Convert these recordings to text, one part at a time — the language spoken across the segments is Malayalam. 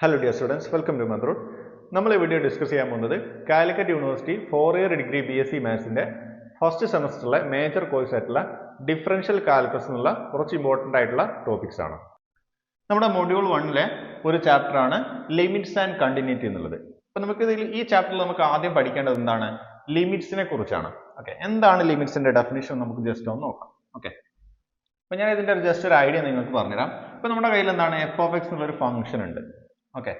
Hello dear students welcome to Manthroor നമ്മൾ ഈ വീഡിയോ ഡിസ്കസ് ചെയ്യാൻ പോകുന്നത് Calicut university four year degree B S C മാത്സിന്റെ first സെമസ്റ്ററിലെ മേജർ കോഴ്സ് ആയിട്ടുള്ള ഡിഫറൻഷ്യൽ കാൽക്കുലസ് എന്നുള്ള കുറച്ച് ഇമ്പോർട്ടന്റ് ആയിട്ടുള്ള ടോപ്പിക്സ് ആണ്. നമ്മുടെ മൊഡ്യൂൾ വണ്ണിലെ ഒരു ചാപ്റ്ററാണ് ലിമിറ്റ്സ് ആൻഡ് കണ്ടിന്യൂറ്റി എന്നുള്ളത്. അപ്പോൾ നമുക്ക് ഇതിൽ ഈ ചാപ്റ്ററിൽ നമുക്ക് ആദ്യം പഠിക്കേണ്ടത് എന്താണ്? ലിമിറ്റ്സിനെ കുറിച്ചാണ്. ഓക്കെ എന്താണ് ലിമിറ്റ്സിന്റെ ഡെഫിനിഷൻ നമുക്ക് ജസ്റ്റ് ഒന്ന് നോക്കാം. ഓക്കെ അപ്പോൾ ഞാൻ ഇതിന്റെ ജസ്റ്റ് ഒരു ഐഡിയ നിങ്ങൾക്ക് പറഞ്ഞുതരാം. ഇപ്പോൾ നമ്മുടെ കയ്യിൽ എന്താണ്? എഫ് ഓഫ് എക്സ് എന്നുള്ളൊരു ഫംഗ്ഷൻ ഉണ്ട്. ഓക്കെ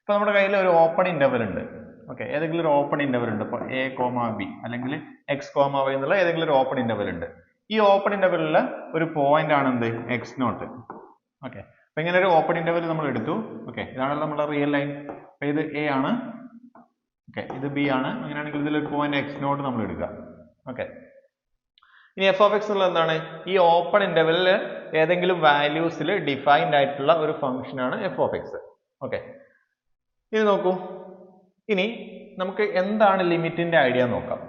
ഇപ്പോൾ നമ്മുടെ കയ്യിൽ ഒരു ഓപ്പൺ ഇന്റർവൽ ഉണ്ട്. ഓക്കെ ഏതെങ്കിലും ഒരു ഓപ്പൺ ഇന്റർവൽ ഉണ്ട്. ഇപ്പോൾ എ കോമ ബി അല്ലെങ്കിൽ എക്സ് കോമ വൈ എന്നുള്ള ഏതെങ്കിലും ഒരു ഓപ്പൺ ഇന്റർവൽ ഉണ്ട്. ഈ ഓപ്പൺ ഇന്റർവലിൽ ഒരു പോയിന്റ് ആണ് എന്ത്? എക്സ് നോട്ട് ഓക്കെ അപ്പൊ ഇങ്ങനെ ഒരു ഓപ്പൺ ഇന്റർവൽ നമ്മൾ എടുത്തു. ഓക്കെ ഇതാണല്ലോ നമ്മുടെ റിയൽ ലൈൻ അപ്പൊ ഇത് എ ആണ്. ഓക്കെ ഇത് ബി ആണ്. അങ്ങനെയാണെങ്കിൽ ഇതിലൊരു പോയിന്റ് എക്സ് നോട്ട് നമ്മൾ എടുക്കുക. ഓക്കെ ഇനി എഫ് ഓഫ് എക്സ് എന്നുള്ളത് എന്താണ്? ഈ ഓപ്പൺ ഇന്റർവലിൽ ഏതെങ്കിലും വാല്യൂസിൽ ഡിഫൈൻഡ് ആയിട്ടുള്ള ഒരു ഫംഗ്ഷൻ ആണ് എഫ് ഓഫ് എക്സ് ഓക്കെ. ഇനി നോക്കൂ. ഇനി നമുക്ക് എന്താണ് ലിമിറ്റിന്റെ ഐഡിയ നോക്കാം.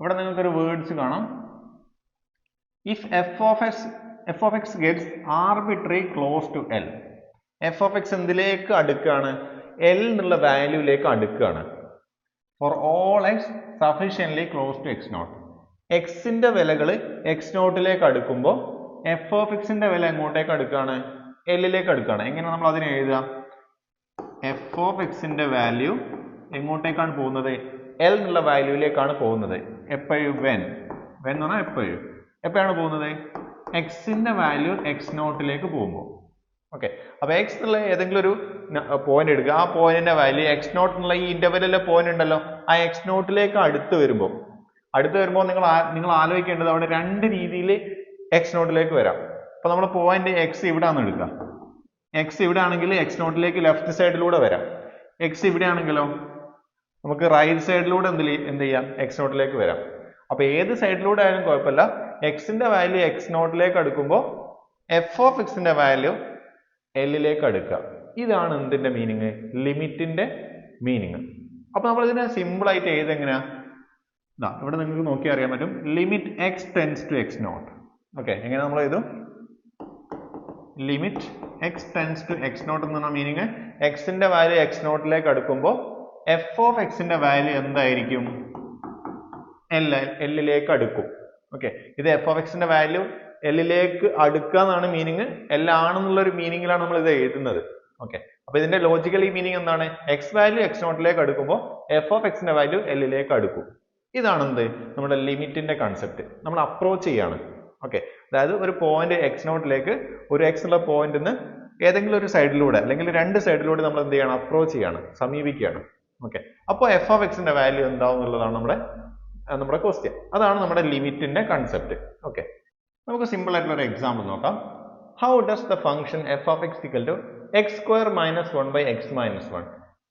ഇവിടെ നിങ്ങൾക്കൊരു വേർഡ്സ് കാണാം. If F of X F of X gets arbitrary close to L F of X എന്തിലേക്ക് അടുക്കുകയാണ് എൽ എന്നുള്ള വാല്യൂലേക്ക് അടുക്കുകയാണ് for all X sufficiently close to X naught എക്സിന്റെ വിലകൾ എക്സ് നോട്ടിലേക്ക് അടുക്കുമ്പോൾ എഫ് ഓഫ് എക്സിന്റെ വില എങ്ങോട്ടേക്ക് അടുക്കുകയാണ് എല്ലിലേക്ക് അടുക്കുകയാണ് എങ്ങനെ നമ്മൾ അതിനെ എഴുതുക? എഫ് ഓഫ് എക്സിന്റെ വാല്യൂ എങ്ങോട്ടേക്കാണ് പോകുന്നത്? എൽ എന്നുള്ള വാല്യൂയിലേക്കാണ് പോകുന്നത്. എപ്പോഴും വെൻ വെൻ എന്ന് പറഞ്ഞാൽ എപ്പോഴും എപ്പോഴാണ് പോകുന്നത്? എക്സിന്റെ വാല്യൂ എക്സ് നോട്ടിലേക്ക് പോകുമ്പോൾ. ഓക്കെ അപ്പോൾ എക്സ് എന്നുള്ള ഏതെങ്കിലും ഒരു പോയിന്റ് എടുക്കുക. ആ പോയിന്റിന്റെ വാല്യൂ എക്സ് നോട്ട് എന്നുള്ള ഈ ഇന്റർവെല്ലിലെ പോയിന്റ് ഉണ്ടല്ലോ. ആ എക്സ് നോട്ടിലേക്ക് അടുത്ത് വരുമ്പോൾ. അടുത്ത് വരുമ്പോൾ നിങ്ങൾ നിങ്ങൾ ആലോചിക്കേണ്ടത് അവിടെ രണ്ട് രീതിയിൽ എക്സ് നോട്ടിലേക്ക് വരാം. അപ്പോൾ നമ്മൾ പോയിന്റ് എക്സ് ഇവിടെ ആണ് എടുക്കുക. എക്സ് ഇവിടെ ആണെങ്കിൽ എക്സ് നോട്ടിലേക്ക് ലെഫ്റ്റ് സൈഡിലൂടെ വരാം. എക്സ് ഇവിടെ ആണെങ്കിലോ നമുക്ക് റൈറ്റ് സൈഡിലൂടെ എന്ത് എന്ത് ചെയ്യാം? എക്സ് നോട്ടിലേക്ക് വരാം. അപ്പൊ ഏത് സൈഡിലൂടെ ആയാലും കുഴപ്പമില്ല. എക്സിന്റെ വാല്യൂ എക്സ് നോട്ടിലേക്ക് അടുക്കുമ്പോൾ എഫ് ഓഫ് എക്സിന്റെ വാല്യൂ എല്ലിലേക്ക് അടുക്കുക. ഇതാണ് എന്തിന്റെ മീനിങ് ലിമിറ്റിന്റെ മീനിങ് അപ്പൊ നമ്മൾ ഇതിനെ സിമ്പിൾ ആയിട്ട് എഴുതെങ്ങനെയാ ഇവിടെ നിങ്ങൾക്ക് നോക്കി അറിയാൻ പറ്റും. Limit X tends to X naught okay എങ്ങനെ നമ്മൾ എഴുതും limit X tends to X naught എന്ന് പറഞ്ഞ മീനിങ് എക്സിന്റെ വാല്യൂ എക്സ് നോട്ടിലേക്ക് അടുക്കുമ്പോൾ എഫ് ഓഫ് എക്സിന്റെ വാല്യൂ എന്തായിരിക്കും? എൽ എല്ലിലേക്ക് അടുക്കും. ഓക്കെ ഇത് എഫ് ഓഫ് എക്സിന്റെ വാല്യൂ എല്ലിലേക്ക് അടുക്കുക എന്നാണ് മീനിങ് എൽ ആണെന്നുള്ള ഒരു മീനിങ്ങിലാണ് നമ്മൾ ഇത് എഴുതുന്നത്. ഓക്കെ അപ്പൊ ഇതിന്റെ ലോജിക്കലി മീനിങ് എന്താണ്? എക്സ് വാല്യൂ എക്സ് നോട്ടിലേക്ക് അടുക്കുമ്പോൾ എഫ് ഓഫ് എക്സിന്റെ വാല്യൂ എല്ലിലേക്ക് അടുക്കും. ഇതാണ് എന്ത് നമ്മുടെ ലിമിറ്റിന്റെ കൺസെപ്റ്റ് നമ്മൾ അപ്രോച്ച് ചെയ്യാണ്. ഓക്കെ അതായത് ഒരു പോയിന്റ് എക്സ് നോട്ടിലേക്ക് ഒരു എക്സ് ഉള്ള പോയിന്റിൽ നിന്ന് ഏതെങ്കിലും ഒരു സൈഡിലൂടെ അല്ലെങ്കിൽ രണ്ട് സൈഡിലൂടെ നമ്മൾ എന്ത് ചെയ്യണം? അപ്രോച്ച് ചെയ്യാണ്. സമീപിക്കുകയാണ്. ഓക്കെ അപ്പോൾ എഫ് ഓഫ് എക്സിന്റെ വാല്യൂ എന്താവും എന്നുള്ളതാണ് നമ്മുടെ നമ്മുടെ ക്വസ്റ്റ്യൻ അതാണ് നമ്മുടെ ലിമിറ്റിന്റെ കൺസെപ്റ്റ് ഓക്കെ നമുക്ക് സിമ്പിൾ ആയിട്ടുള്ള ഒരു എക്സാമ്പിൾ നോക്കാം. How does the function F of X equal to X square minus one by X minus one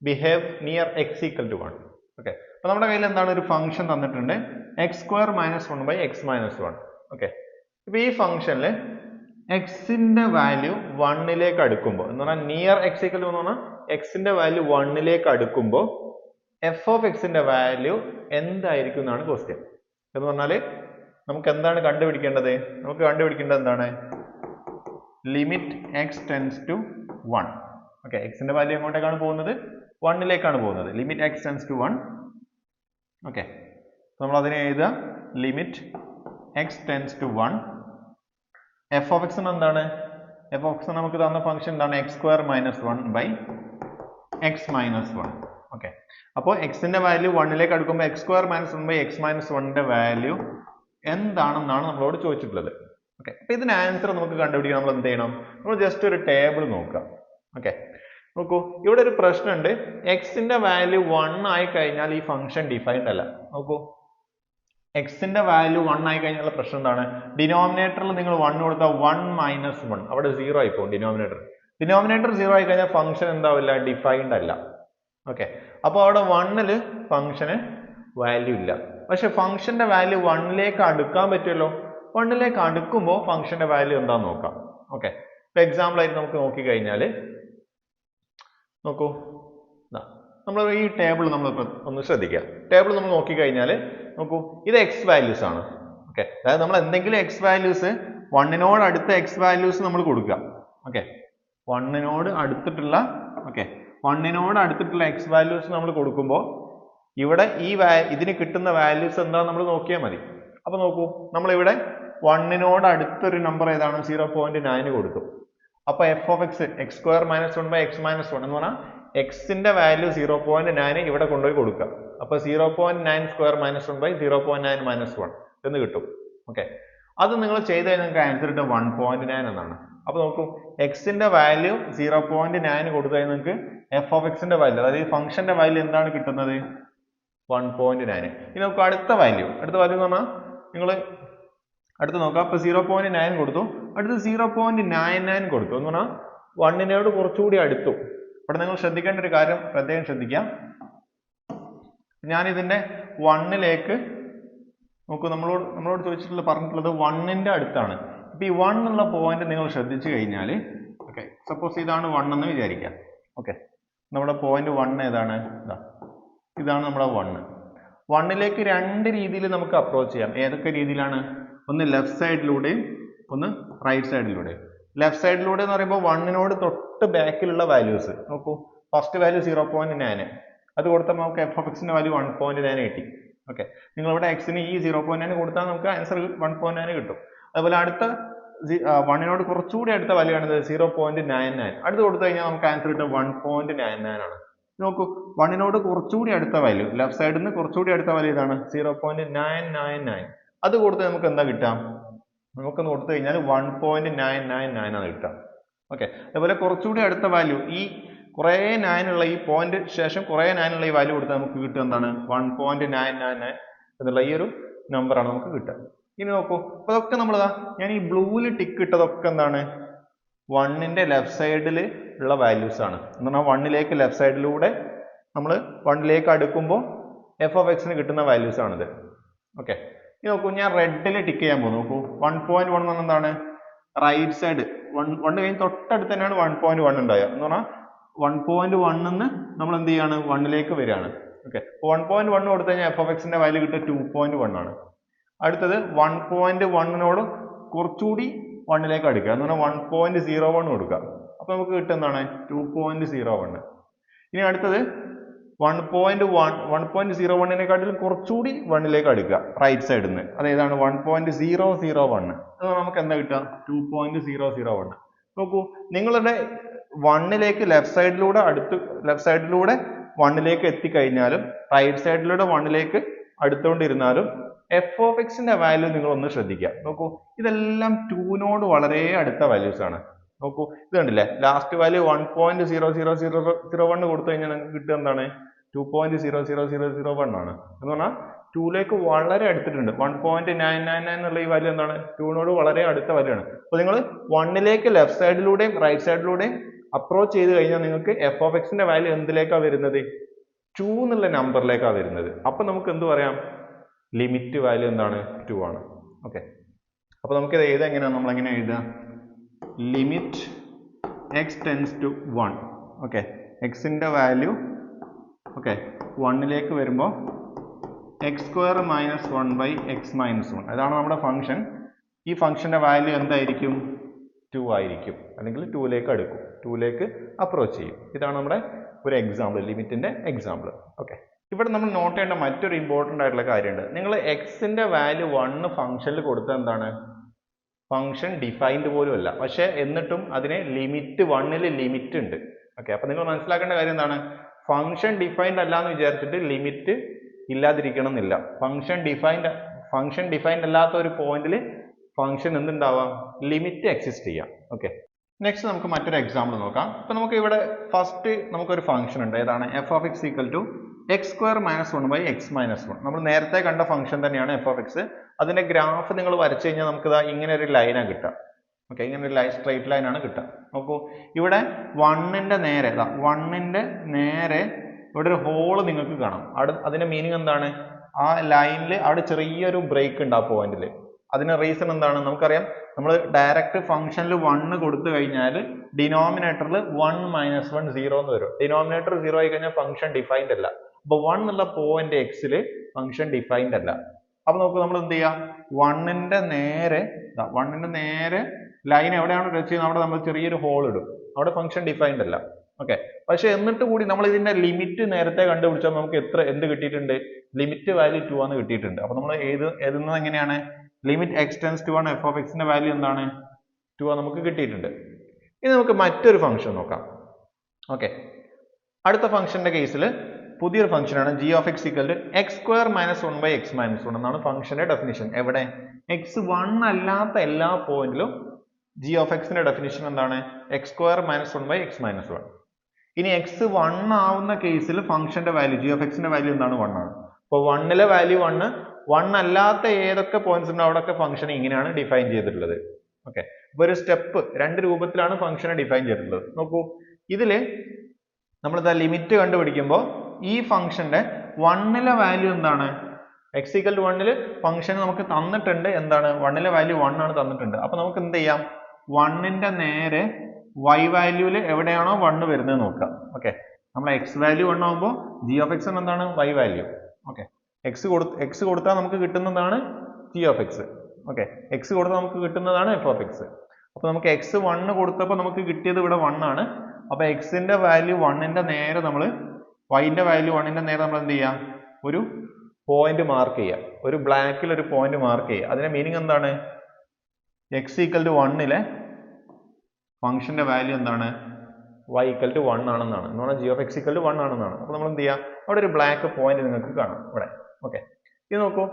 behave near X equal to one okay അപ്പൊ നമ്മുടെ കയ്യിൽ എന്താണ് ഒരു ഫംഗ്ഷൻ തന്നിട്ടുണ്ട്? X square minus one by X minus one okay ഇപ്പൊ ഈ ഫംഗ്ഷനിൽ എക്സിന്റെ വാല്യൂ വണ്ണിലേക്ക് അടുക്കുമ്പോൾ എന്ന് പറഞ്ഞാൽ നിയർ എക്സ് ഈക്വൽ എന്ന് പറഞ്ഞാൽ എക്സിന്റെ വാല്യൂ വണ്ണിലേക്ക് അടുക്കുമ്പോൾ എഫ് ഓഫ് എക്സിന്റെ വാല്യൂ എന്തായിരിക്കും എന്നാണ് ക്വസ്റ്റ്യൻ എന്ന് പറഞ്ഞാൽ നമുക്ക് എന്താണ് കണ്ടുപിടിക്കേണ്ടത്? നമുക്ക് കണ്ടുപിടിക്കേണ്ടത് എന്താണ്? Limit x tends to one okay എക്സിന്റെ വാല്യൂ എങ്ങോട്ടേക്കാണ് പോകുന്നത്? വണ്ണിലേക്കാണ് പോകുന്നത്. Limit x tends to one okay നമ്മൾ അതിനെ എഴുതുക. Limit x tends to one f of x എന്താണ്? എഫ് ഓഫ് എക്സ് നമുക്ക് തന്ന ഫംഗ്ഷൻ എന്താണ്? X square minus one by x minus one okay അപ്പോൾ എക്സിന്റെ വാല്യൂ വണ്ണിലേക്ക് അടുക്കുമ്പോൾ x square minus one by x minus വണ്ണിന്റെ വാല്യൂ എന്താണെന്നാണ് നമ്മളോട് ചോദിച്ചിട്ടുള്ളത്. ഓക്കെ അപ്പൊ ഇതിന് ആൻസർ നമുക്ക് കണ്ടുപിടിക്കാൻ നമ്മൾ എന്ത് ചെയ്യണം? നമ്മൾ ജസ്റ്റ് ഒരു ടേബിൾ നോക്കാം ഓക്കെ നോക്കൂ. ഇവിടെ ഒരു പ്രശ്നമുണ്ട്. എക്സിന്റെ വാല്യൂ വൺ ആയി കഴിഞ്ഞാൽ ഈ ഫംഗ്ഷൻ ഡിഫൈൻഡ് അല്ല. നോക്കൂ. എക്സിന്റെ വാല്യൂ വൺ ആയി കഴിഞ്ഞാൽ പ്രശ്നം എന്താണ്? ഡിനോമിനേറ്ററിൽ നിങ്ങൾ വൺ കൊടുത്താൽ വൺ മൈനസ് വൺ അവിടെ സീറോ ആയി പോകും ഡിനോമിനേറ്റർ ഡിനോമിനേറ്റർ സീറോ ആയി കഴിഞ്ഞാൽ ഫംഗ്ഷൻ എന്താവില്ല? ഡിഫൈൻഡ് അല്ല. ഓക്കെ അപ്പോൾ അവിടെ വണ്ണിൽ ഫംഗ്ഷന് വാല്യൂ ഇല്ല. പക്ഷെ ഫംഗ്ഷന്റെ വാല്യൂ വണ്ണിലേക്ക് അടുക്കാൻ പറ്റുമല്ലോ? വണ്ണിലേക്ക് അടുക്കുമ്പോൾ ഫംഗ്ഷന്റെ വാല്യൂ എന്താന്ന് നോക്കാം. ഓക്കെ ഇപ്പൊ എക്സാമ്പിൾ ആയിട്ട് നമുക്ക് നോക്കി. കഴിഞ്ഞാൽ നോക്കൂ നമ്മൾ ഈ ടേബിൾ നമ്മൾ ഒന്ന് ശ്രദ്ധിക്കുക ടേബിൾ നമ്മൾ നോക്കി കഴിഞ്ഞാൽ നോക്കൂ ഇത് എക്സ് വാല്യൂസ് ആണ്. ഓക്കെ അതായത് നമ്മൾ എന്തെങ്കിലും എക്സ് വാല്യൂസ് വണ്ണിനോട് അടുത്ത എക്സ് വാല്യൂസ് നമ്മൾ കൊടുക്കുക. ഓക്കെ വണ്ണിനോട് അടുത്തിട്ടുള്ള ഓക്കെ വണ്ണിനോട് അടുത്തിട്ടുള്ള എക്സ് വാല്യൂസ് നമ്മൾ കൊടുക്കുമ്പോൾ ഇവിടെ ഈ ഇതിന് കിട്ടുന്ന വാല്യൂസ് എന്താണെന്ന് നമ്മൾ നോക്കിയാൽ മതി. അപ്പോൾ നോക്കൂ നമ്മളിവിടെ വണ്ണിനോട് അടുത്തൊരു നമ്പർ ഏതാണ്? സീറോ പോയിന്റ് നയൻ കൊടുത്തു. അപ്പൊ f of x x square minus one by x minus one എന്ന് പറഞ്ഞാൽ എക്സിന്റെ വാല്യൂ സീറോ പോയിന്റ് നയൻ ഇവിടെ കൊണ്ടുപോയി കൊടുക്കുക. അപ്പൊ zero point nine square minus one by zero point nine minus one എന്ന് കിട്ടും. ഓക്കെ അത് നിങ്ങൾ ചെയ്ത് കഴിഞ്ഞാൽ നിങ്ങൾക്ക് ആൻസർ കിട്ടും വൺ പോയിന്റ് നയൻ എന്നാണ്. അപ്പൊ നോക്കൂ എക്സിന്റെ വാല്യൂ സീറോ പോയിന്റ് നയൻ കൊടുത്തു നിങ്ങൾക്ക് എഫ് ഓഫ് എക്സിന്റെ വാല്യൂ അതായത് ഈ ഫംഗ്ഷന്റെ വാല്യൂ എന്താണ് കിട്ടുന്നത്? വൺ പോയിന്റ് നയൻ ഇനി നമുക്ക് അടുത്ത വാല്യൂ അടുത്ത വാല്യൂ എന്ന് പറഞ്ഞാൽ നിങ്ങൾ അടുത്ത് നോക്കാം. അപ്പൊ സീറോ പോയിന്റ് നയൻ കൊടുത്തു. അടുത്ത് സീറോ പോയിന്റ് നയൻ നയൻ കൊടുത്തു. എന്ന് പറഞ്ഞാൽ വണ്ണിനോട് കുറച്ചുകൂടി അടുത്തു. ഇവിടെ നിങ്ങൾ ശ്രദ്ധിക്കേണ്ട ഒരു കാര്യം പ്രത്യേകം ശ്രദ്ധിക്കാം. ഞാൻ ഇതിന്റെ വണ്ണിലേക്ക് നോക്കൂ നമ്മളോട് നമ്മളോട് ചോദിച്ചിട്ടുള്ള പറഞ്ഞിട്ടുള്ളത് വണ്ണിന്റെ അടുത്താണ്. ഇപ്പൊ ഈ വൺ എന്നുള്ള പോയിന്റ് നിങ്ങൾ ശ്രദ്ധിച്ചു കഴിഞ്ഞാൽ ഓക്കെ സപ്പോസ് ഇതാണ് വൺ എന്ന് വിചാരിക്കാം ഓക്കെ നമ്മുടെ പോയിന്റ് വൺ ഏതാണ്? ഇതാ ഇതാണ് നമ്മുടെ വണ്ണ് വണ്ണിലേക്ക് രണ്ട് രീതിയിൽ നമുക്ക് അപ്രോച്ച് ചെയ്യാം. ഏതൊക്കെ രീതിയിലാണ്? ഒന്ന് ലെഫ്റ്റ് സൈഡിലൂടെയും ഒന്ന് റൈറ്റ് സൈഡിലൂടെയും ലെഫ്റ്റ് സൈഡിലൂടെ എന്ന് പറയുമ്പോൾ വണ്ണിനോട് തൊട്ട് ബാക്കിലുള്ള വാല്യൂസ് നോക്കൂ first value zero point nine അത് കൊടുത്താൽ നമുക്ക് എഫ് ഓഫ് എക്സിന്റെ വാല്യൂ വൺ പോയിന്റ് നയൻ കിട്ടി ഓക്കെ നിങ്ങൾ ഇവിടെ എക്സിന് ഈ സീറോ പോയിന്റ് നയൻ കൊടുത്താൽ നമുക്ക് ആൻസർ വൺ പോയിന്റ് നയൻ കിട്ടും. അതുപോലെ അടുത്ത വണ്ണിനോട് കുറച്ചുകൂടി അടുത്ത വാല്യൂ ആണിത് സീറോ പോയിന്റ് നയൻ നയൻ അടുത്ത് കൊടുത്തു കഴിഞ്ഞാൽ നമുക്ക് ആൻസർ കിട്ടും വൺ പോയിന്റ് നയൻ നയൻ ആണ്. നോക്കൂ വണ്ണിനോട് കുറച്ചുകൂടി അടുത്ത വാല്യൂ ലെഫ്റ്റ് സൈഡിൽ നിന്ന് കുറച്ചുകൂടി അടുത്ത വാല്യൂ ഇതാണ് zero point nine nine nine അത് കൊടുത്ത് നമുക്ക് എന്താ കിട്ടാം നമുക്കൊന്ന് കൊടുത്തു കഴിഞ്ഞാൽ one point nine nine nine ആണ് കിട്ടുക. ഓക്കെ അതുപോലെ കുറച്ചുകൂടി അടുത്ത വാല്യൂ ഈ കുറേ നയനുള്ള ഈ പോയിന്റ് ശേഷം കുറേ നയനുള്ള ഈ വാല്യൂ കൊടുത്താൽ നമുക്ക് കിട്ടുക എന്താണ്? One point nine nine nine എന്നുള്ള ഈ ഒരു നമ്പർ ആണ് നമുക്ക് കിട്ടുക. ഇനി നോക്കൂ. അപ്പൊ ഇതൊക്കെ നമ്മളതാ ഞാൻ ഈ ബ്ലൂവിൽ ടിക്ക് ഇട്ടതൊക്കെ എന്താണ്? വണ്ണിന്റെ ലെഫ്റ്റ് സൈഡിൽ ഉള്ള വാല്യൂസ് ആണ്. എന്ന് പറഞ്ഞാൽ വണ്ണിലേക്ക് ലെഫ്റ്റ് സൈഡിലൂടെ നമ്മൾ വണ്ണിലേക്ക് അടുക്കുമ്പോൾ എഫ് ഓഫ് എക്സിന് കിട്ടുന്ന വാല്യൂസ് ആണിത് ഓക്കെ ഇനി നോക്കൂ ഞാൻ റെഡിൽ ടിക്ക് ചെയ്യാൻ പോകുന്നു. നോക്കൂ വൺ പോയിന്റ് വൺ എന്ന് എന്താണ്? റൈറ്റ് സൈഡ് വൺ വൺ കഴിഞ്ഞ് തൊട്ടടുത്ത് തന്നെയാണ് വൺ പോയിന്റ് വൺ ഉണ്ടായത് എന്ന് പറഞ്ഞാൽ വൺ പോയിന്റ് വണ്ണിന്ന് നമ്മൾ എന്ത് ചെയ്യാണ് വണ്ണിലേക്ക് വരികയാണ്. ഓക്കെ വൺ പോയിന്റ് വൺ കൊടുത്തു കഴിഞ്ഞാൽ എഫ് ഓഫ് എക്സിന്റെ വാല്യൂ കിട്ടുക ടു പോയിന്റ് വൺ ആണ്. അടുത്തത് വൺ പോയിന്റ് വണ്ണിനോട് കുറച്ചുകൂടി വണ്ണിലേക്ക് അടുക്കുക. എന്ന് പറഞ്ഞാൽ വൺ പോയിന്റ് സീറോ വൺ കൊടുക്കുക. അപ്പൊ നമുക്ക് കിട്ടുന്നതാണ് ടു പോയിന്റ് സീറോ വൺ ഇനി അടുത്തത് one point one one point zero വണ്ണിനെക്കാട്ടിലും കുറച്ചുകൂടി വണ്ണിലേക്ക് അടുക്കുക. റൈറ്റ് സൈഡിൽ നിന്ന് അതേതാണ് one point zero zero one നമുക്ക് എന്താ കിട്ടുക? Two point zero zero one നോക്കൂ നിങ്ങളുടെ വണ്ണിലേക്ക് ലെഫ്റ്റ് സൈഡിലൂടെ അടുത്ത് ലെഫ്റ്റ് സൈഡിലൂടെ വണ്ണിലേക്ക് എത്തിക്കഴിഞ്ഞാലും റൈറ്റ് സൈഡിലൂടെ വണ്ണിലേക്ക് അടുത്തുകൊണ്ടിരുന്നാലും എഫ് ഓഫ് എക്സിന്റെ വാല്യൂ നിങ്ങൾ ഒന്ന് ശ്രദ്ധിക്കുക. നോക്കൂ ഇതെല്ലാം ടൂനോട് വളരെ അടുത്ത വാല്യൂസ് ആണ്. നോക്കൂ ഇത് കണ്ടില്ലേ? Last value one point zero zero zero zero one കൊടുത്തു കഴിഞ്ഞാൽ നിങ്ങൾക്ക് കിട്ടുക എന്താണ്? Two point zero zero zero zero one ആണ്. എന്ന് പറഞ്ഞാൽ ടൂലേക്ക് വളരെ അടുത്തിട്ടുണ്ട്. One point nine nine nine എന്നുള്ള ഈ വാല്യൂ എന്താണ്? ടൂനോട് വളരെ അടുത്ത വാല്യൂ ആണ്. അപ്പോൾ നിങ്ങൾ വണ്ണിലേക്ക് ലെഫ്റ്റ് സൈഡിലൂടെയും റൈറ്റ് സൈഡിലൂടെയും അപ്രോച്ച് ചെയ്ത് കഴിഞ്ഞാൽ നിങ്ങൾക്ക് എഫ് ഓഫ് എക്സിന്റെ വാല്യൂ എന്തിലേക്കാ വരുന്നത്? ടു എന്നുള്ള നമ്പറിലേക്കാ വരുന്നത്. അപ്പൊ നമുക്ക് എന്ത് പറയാം? ലിമിറ്റ് വാല്യൂ എന്താണ്? ടു ആണ്. ഓക്കെ അപ്പൊ നമുക്ക് ഇത് എഴുതാം. എങ്ങനെയാണ് നമ്മൾ എങ്ങനെ എഴുതുക limit x tends to one okay എക്സിന്റെ വാല്യൂ ഓക്കെ വണ്ണിലേക്ക് വരുമ്പോൾ x square minus one by x minus one അതാണ് നമ്മുടെ ഫംഗ്ഷൻ ഈ ഫംഗ്ഷന്റെ വാല്യൂ എന്തായിരിക്കും? ടു ആയിരിക്കും. അല്ലെങ്കിൽ ടൂലേക്ക് അടുക്കും. ടൂലേക്ക് അപ്രോച്ച് ചെയ്യും. ഇതാണ് നമ്മുടെ ഒരു എക്സാമ്പിൾ ലിമിറ്റിന്റെ എക്സാമ്പിൾ ഓക്കെ ഇവിടെ നമ്മൾ നോട്ട് ചെയ്യേണ്ട മറ്റൊരു ഇമ്പോർട്ടന്റ് ആയിട്ടുള്ള കാര്യമുണ്ട്. നിങ്ങൾ എക്സിന്റെ വാല്യൂ വണ്ണ് ഫംഗ്ഷനിൽ കൊടുത്താൽ എന്താണ്? ഫംഗ്ഷൻ ഡിഫൈൻഡ് പോലും അല്ല. പക്ഷേ എന്നിട്ടും അതിന് ലിമിറ്റ് വണ്ണിൽ ലിമിറ്റ് ഉണ്ട്. ഓക്കെ അപ്പം നിങ്ങൾ മനസ്സിലാക്കേണ്ട കാര്യം എന്താണ്? ഫംഗ്ഷൻ ഡിഫൈൻഡ് അല്ല എന്ന് വിചാരിച്ചിട്ട് ലിമിറ്റ് ഇല്ലാതിരിക്കണം എന്നില്ല ഫംഗ്ഷൻ ഡിഫൈൻഡ് ഫംഗ്ഷൻ ഡിഫൈൻഡ് അല്ലാത്ത ഒരു പോയിന്റിൽ ഫംഗ്ഷൻ എന്തുണ്ടാവാം? ലിമിറ്റ് എക്സിസ്റ്റ് ചെയ്യാം. ഓക്കെ നെക്സ്റ്റ് നമുക്ക് മറ്റൊരു എക്സാമ്പിൾ നോക്കാം. ഇപ്പൊ നമുക്ക് ഇവിടെ ഫസ്റ്റ് നമുക്കൊരു ഫംഗ്ഷൻ ഉണ്ട്. ഏതാണ്? F of x equal to x square minus one by x minus one നമ്മൾ നേരത്തെ കണ്ട ഫംഗ്ഷൻ തന്നെയാണ് എഫ് ഓഫ് എക്സ് അതിന്റെ ഗ്രാഫ് നിങ്ങൾ വരച്ചു കഴിഞ്ഞാൽ നമുക്ക് ഇതാ ഇങ്ങനെ ഒരു ലൈനാണ് കിട്ടുക. ഓക്കെ ഇങ്ങനെ ഒരു ലൈൻ സ്ട്രൈറ്റ് ലൈനാണ് കിട്ടുക. നോക്കൂ. ഇവിടെ വണ്ണിന്റെ നേരെ വണ്ണിന്റെ നേരെ ഇവിടെ ഒരു ഹോൾ നിങ്ങൾക്ക് കാണാം. അവിടെ അതിന്റെ മീനിങ് എന്താണ്? ആ ലൈനിൽ അവിടെ ചെറിയൊരു ബ്രേക്ക് ഉണ്ട് ആ പോയിന്റിൽ അതിന് റീസൺ എന്താണ്? നമുക്കറിയാം. നമ്മൾ ഡയറക്റ്റ് ഫംഗ്ഷനിൽ വണ്ണ് കൊടുത്തു കഴിഞ്ഞാൽ ഡിനോമിനേറ്ററിൽ വൺ മൈനസ് വൺ സീറോ എന്ന് വരും. ഡിനോമിനേറ്റർ സീറോ ആയി കഴിഞ്ഞാൽ ഫംഗ്ഷൻ ഡിഫൈൻഡ് അല്ല. അപ്പൊ വൺ എന്നുള്ള പോയിന്റ് എക്സിൽ ഫംഗ്ഷൻ ഡിഫൈൻഡ് അല്ല. അപ്പൊ നോക്കൂ നമ്മൾ എന്ത് ചെയ്യാം? വണ്ണിന്റെ നേരെ വണ്ണിന്റെ നേരെ ലൈൻ എവിടെയാണ് ടച്ച് ചെയ്യുന്നത്? അവിടെ നമ്മൾ ചെറിയൊരു ഹോൾ ഇടും. അവിടെ ഫംഗ്ഷൻ ഡിഫൈൻഡ് അല്ല. ഓക്കെ പക്ഷെ എന്നിട്ട് കൂടി നമ്മൾ ഇതിന്റെ ലിമിറ്റ് നേരത്തെ കണ്ടുപിടിച്ചാൽ നമുക്ക് എത്ര എന്ത് കിട്ടിയിട്ടുണ്ട്? ലിമിറ്റ് വാല്യൂ ടു ആണ് കിട്ടിയിട്ടുണ്ട്. അപ്പൊ നമ്മൾ ഏത് എഴുതുന്നത് എങ്ങനെയാണ്? ലിമിറ്റ് എക്സ്റ്റെൻസ് ടു ആണ് എഫ് ഓഫ് എക്സിന്റെ വാല്യൂ എന്താണ്? ടു ആണ് നമുക്ക് കിട്ടിയിട്ടുണ്ട്. ഇനി നമുക്ക് മറ്റൊരു ഫംഗ്ഷൻ നോക്കാം. ഓക്കെ അടുത്ത ഫംഗ്ഷന്റെ കേസിൽ പുതിയൊരു ഫംഗ്ഷനാണ് g of x equal to x square minus one by x minus one എന്നാണ് ഫംഗ്ഷന്റെ ഡെഫിനിഷൻ എവിടെ? എക്സ് വൺ അല്ലാത്ത എല്ലാ പോയിന്റിലും ജി ഓഫ് എക്സിന്റെ ഡെഫിനിഷൻ എന്താണ്? X square minus one by x minus one ഇനി എക്സ് വൺ ആവുന്ന കേസിൽ ഫംഗ്ഷന്റെ വാല്യൂ ജി ഓഫ് എക്സിന്റെ വാല്യൂ എന്താണ്? വൺ ആണ്. അപ്പോൾ വണ്ണിലെ വാല്യൂ വണ്ണ് വൺ അല്ലാത്ത ഏതൊക്കെ പോയിന്റ്സ് ഉണ്ടോ അവിടെയൊക്കെ ഫംഗ്ഷൻ ഇങ്ങനെയാണ് ഡിഫൈൻ ചെയ്തിട്ടുള്ളത്. ഓക്കെ അപ്പൊ ഒരു സ്റ്റെപ്പ് രണ്ട് രൂപത്തിലാണ് ഫംഗ്ഷനെ ഡിഫൈൻ ചെയ്തിട്ടുള്ളത്. നോക്കൂ. ഇതിൽ നമ്മൾ ഇതാ ലിമിറ്റ് കണ്ടുപിടിക്കുമ്പോൾ ഈ ഫംഗ്ഷന്റെ വണ്ണിലെ വാല്യൂ എന്താണ്? എക്സ് ഈക്വൽ ടു വണ്ണിൽ ഫംഗ്ഷൻ നമുക്ക് തന്നിട്ടുണ്ട് എന്താണ്? വണ്ണിലെ വാല്യൂ വൺ ആണ് തന്നിട്ടുണ്ട്. അപ്പൊ നമുക്ക് എന്ത് ചെയ്യാം? വണ്ണിന്റെ നേരെ y വാല്യൂൽ എവിടെയാണോ വണ്ണ് വരുന്നത് നോക്കാം ഓക്കെ നമ്മൾ എക്സ് വാല്യൂ വൺ ആകുമ്പോൾ ജി ഓഫ് എക്സ് എന്താണ്? y വാല്യൂ ഓക്കെ എക്സ് കൊടു എക്സ് കൊടുത്താൽ നമുക്ക് കിട്ടുന്നതാണ് t of x okay x കൊടുത്താൽ നമുക്ക് കിട്ടുന്നതാണ് എഫ് ഓഫ് എക്സ് അപ്പൊ നമുക്ക് എക്സ് വണ്ണ് കൊടുത്തപ്പോൾ നമുക്ക് കിട്ടിയത് ഇവിടെ ആണ്. അപ്പൊ എക്സിന്റെ വാല്യൂ വണ്ണിന്റെ നേരെ നമ്മൾ വൈന്റെ വാല്യൂ വണ്ണിന്റെ നേരെ നമ്മൾ എന്ത് ചെയ്യാം? ഒരു പോയിന്റ് മാർക്ക് ചെയ്യുക ഒരു ബ്ലാക്കിൽ ഒരു പോയിന്റ് മാർക്ക് ചെയ്യുക അതിന്റെ മീനിങ് എന്താണ്? എക്സ് ഈക്വൽ ടു വണ്ണിലെ ഫംഗ്ഷന്റെ വാല്യൂ എന്താണ്? വൈ ഈക്വൽ ടു വൺ ആണെന്നാണ്. എന്ന് പറഞ്ഞാൽ g of x equal to one ആണെന്നാണ്. അപ്പോൾ നമ്മൾ എന്ത് ചെയ്യുക അവിടെ ഒരു ബ്ലാക്ക് പോയിന്റ് നിങ്ങൾക്ക് കാണാം. ഇവിടെ. ഓക്കെ ഇത് നോക്കൂ.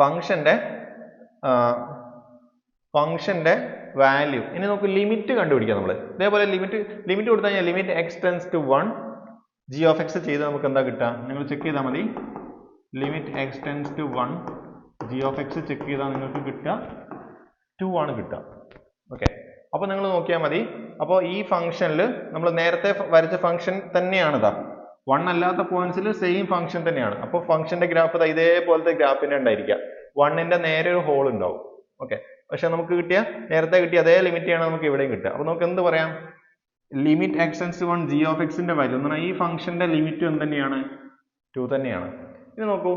ഫംഗ്ഷന്റെ ഫംഗ്ഷന്റെ വാല്യൂ. ഇനി നോക്കൂ ലിമിറ്റ് കണ്ടുപിടിക്കാം നമ്മൾ ഇതേപോലെ ലിമിറ്റ് ലിമിറ്റ് കൊടുത്തു കഴിഞ്ഞാൽ limit x tends to one g of x ചെയ്ത് നമുക്ക് എന്താ കിട്ടുക? നിങ്ങൾ ചെക്ക് ചെയ്താൽ മതി. Limit x tends to one g of x check ചെയ്താൽ നിങ്ങൾക്ക് കിട്ടുക. ടു ആണ് കിട്ടുക. ഓക്കെ അപ്പോൾ നിങ്ങൾ നോക്കിയാൽ മതി. അപ്പോൾ ഈ ഫംഗ്ഷനിൽ നമ്മൾ നേരത്തെ വരച്ച ഫംഗ്ഷൻ തന്നെയാണ് ഇതാ. വൺ അല്ലാത്ത പോയിന്റ്സിൽ സെയിം ഫംഗ്ഷൻ തന്നെയാണ്. അപ്പോൾ ഫംഗ്ഷന്റെ ഗ്രാഫ് ഇതേപോലത്തെ ഗ്രാഫിന്റെ ഉണ്ടായിരിക്കുക. വണ്ണിന്റെ നേരെ ഒരു ഹോൾ ഉണ്ടാവും. ഓക്കെ പക്ഷെ നമുക്ക് കിട്ടിയ നേരത്തെ കിട്ടിയ അതേ ലിമിറ്റാണ് നമുക്ക് ഇവിടെയും കിട്ടുക. അപ്പോൾ നമുക്ക് എന്ത് പറയാം? Limit x tends one g of എക്സിന്റെ വാല്യൂ എന്ന് പറഞ്ഞാൽ ഈ ഫംഗ്ഷന്റെ ലിമിറ്റ് എന്ത് തന്നെയാണ് ടു തന്നെയാണ്. ഇനി നോക്കൂ.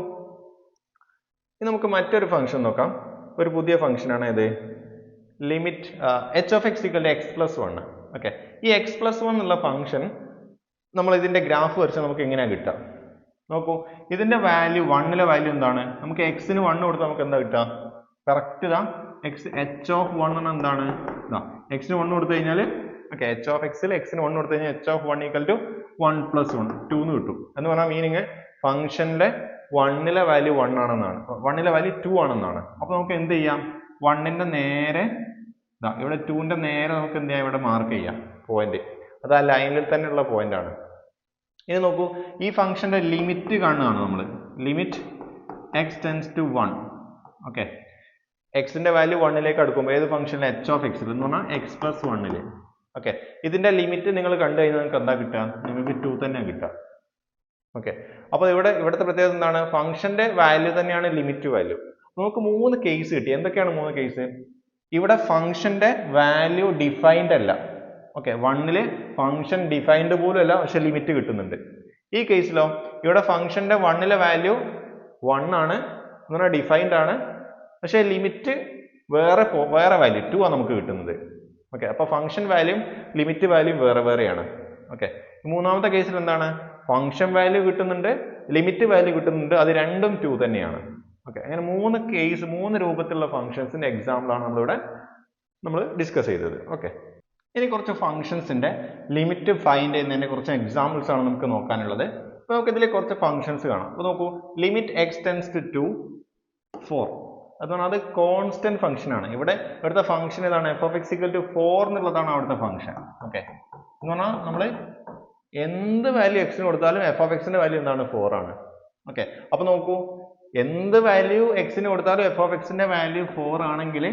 ഇനി നമുക്ക് മറ്റൊരു ഫംഗ്ഷൻ നോക്കാം. ഒരു പുതിയ ഫംഗ്ഷനാണ് ഇത്. Limit h of x equal x plus one okay ഈ എക്സ് പ്ലസ് വൺ എന്നുള്ള ഫംഗ്ഷൻ നമ്മൾ ഇതിന്റെ ഗ്രാഫ് വരച്ചാൽ നമുക്ക് എങ്ങനെയാണ് കിട്ടുക? നോക്കൂ ഇതിന്റെ വാല്യൂ വണ്ണിലെ വാല്യൂ എന്താണ്? നമുക്ക് എക്സിന് വണ്ണ് കൊടുത്താൽ നമുക്ക് എന്താ കിട്ടുക? കറക്റ്റ് ഇതാ. എക്സ് എച്ച് ഓഫ് വൺ എന്ന് എന്താണ്? ഇതാ. എക്സിന് വണ്ണ് കൊടുത്തു കഴിഞ്ഞാൽ ഓക്കെ എച്ച് ഓഫ് എക്സിൽ എക്സിന് വണ്ണ് കൊടുത്തു കഴിഞ്ഞാൽ h of one equal to one plus one two എന്ന് കിട്ടും. എന്ന് പറഞ്ഞാൽ മീനിങ് ഫംഗ്ഷന്റെ വണ്ണിലെ വാല്യൂ വൺ ആണെന്നാണ്. വണ്ണിലെ വാല്യൂ ടു ആണെന്നാണ്. അപ്പോൾ നമുക്ക് എന്ത് ചെയ്യാം? വണ്ണിന്റെ നേരെ ഇതാ ഇവിടെ ടുവിന്റെ നേരെ നമുക്ക് എന്ത് ചെയ്യാം? ഇവിടെ മാർക്ക് ചെയ്യാം. പോയിന്റ് അത് ആ ലൈനിൽ തന്നെയുള്ള പോയിന്റ് ആണ്. ഇനി നോക്കൂ ഈ ഫംഗ്ഷന്റെ ലിമിറ്റ് കാണുകയാണ് നമ്മൾ limit x tends to one okay എക്സിന്റെ വാല്യൂ വണ്ണിലേക്ക് അടുക്കുമ്പോൾ ഏത് ഫംഗ്ഷനിൽ എച്ച് ഓഫ് എക്സിൽ എന്ന് പറഞ്ഞാൽ എക്സ് പ്ലസ് വണ്ണിൽ ഓക്കെ ഇതിന്റെ ലിമിറ്റ് നിങ്ങൾ കണ്ടു കഴിഞ്ഞാൽ നിങ്ങൾക്ക് എന്താ കിട്ടുക? നിങ്ങൾക്ക് ടു തന്നെ കിട്ടുക. ഓക്കെ അപ്പോൾ ഇവിടെ ഇവിടുത്തെ പ്രത്യേകത എന്താണ്? ഫംഗ്ഷന്റെ വാല്യൂ തന്നെയാണ് ലിമിറ്റ് വാല്യൂ നമുക്ക് മൂന്ന് കേസ് കിട്ടി. എന്തൊക്കെയാണ് മൂന്ന് കേസ് ഇവിടെ ഫംഗ്ഷന്റെ വാല്യൂ ഡിഫൈൻഡ് അല്ല. ഓക്കെ വണ്ണിൽ ഫംഗ്ഷൻ ഡിഫൈൻഡ് പോലും അല്ല പക്ഷെ ലിമിറ്റ് കിട്ടുന്നുണ്ട്. ഈ കേസിലോ ഇവിടെ ഫംഗ്ഷന്റെ വണ്ണിലെ വാല്യൂ വൺ ആണ് എന്ന് പറഞ്ഞാൽ ഡിഫൈൻഡ് ആണ്. പക്ഷേ ലിമിറ്റ് വേറെ വേറെ വാല്യൂ ടു ആണ് നമുക്ക് കിട്ടുന്നത്. ഓക്കെ അപ്പോൾ ഫംഗ്ഷൻ വാല്യൂ ലിമിറ്റ് വാല്യൂ വേറെ വേറെയാണ്. ഓക്കെ മൂന്നാമത്തെ കേസിൽ എന്താണ്? ഫംഗ്ഷൻ വാല്യൂ കിട്ടുന്നുണ്ട് ലിമിറ്റ് വാല്യൂ കിട്ടുന്നുണ്ട് അത് രണ്ടും ടു തന്നെയാണ്. ഓക്കെ അങ്ങനെ മൂന്ന് കേസ് മൂന്ന് രൂപത്തിലുള്ള ഫംഗ്ഷൻസിന്റെ എക്സാമ്പിൾ ആണ് നമ്മളിവിടെ നമ്മൾ ഡിസ്കസ് ചെയ്തത്. ഓക്കെ ഇനി കുറച്ച് ഫംഗ്ഷൻസിന്റെ ലിമിറ്റ് ഫൈൻഡ് ചെയ്യുന്നതിന്റെ കുറച്ച് എക്സാമ്പിൾസ് ആണ് നമുക്ക് നോക്കാനുള്ളത്. അപ്പൊ നമുക്ക് ഇതിൽ കുറച്ച് ഫംഗ്ഷൻസ് കാണാം. അപ്പൊ നോക്കൂ limit x tends to two four അത് പറഞ്ഞാൽ അത് കോൺസ്റ്റന്റ് ഫംഗ്ഷൻ ആണ്. ഇവിടെ ഇവിടുത്തെ ഫംഗ്ഷൻ ഏതാണ്? F of x to four എന്നുള്ളതാണ് അവിടുത്തെ ഫംഗ്ഷൻ ഓക്കെ എന്ന് പറഞ്ഞാൽ നമ്മൾ എന്ത് വാല്യൂ എക്സിന് കൊടുത്താലും എഫ് ഓഫ് എക്സിന്റെ വാല്യൂ എന്താണ്? ഫോർ ആണ്. ഓക്കെ അപ്പൊ നോക്കൂ എന്ത് വാല്യൂ എക്സിന് കൊടുത്താലും എഫ് ഓഫ് എക്സിന്റെ വാല്യൂ ഫോർ ആണെങ്കിൽ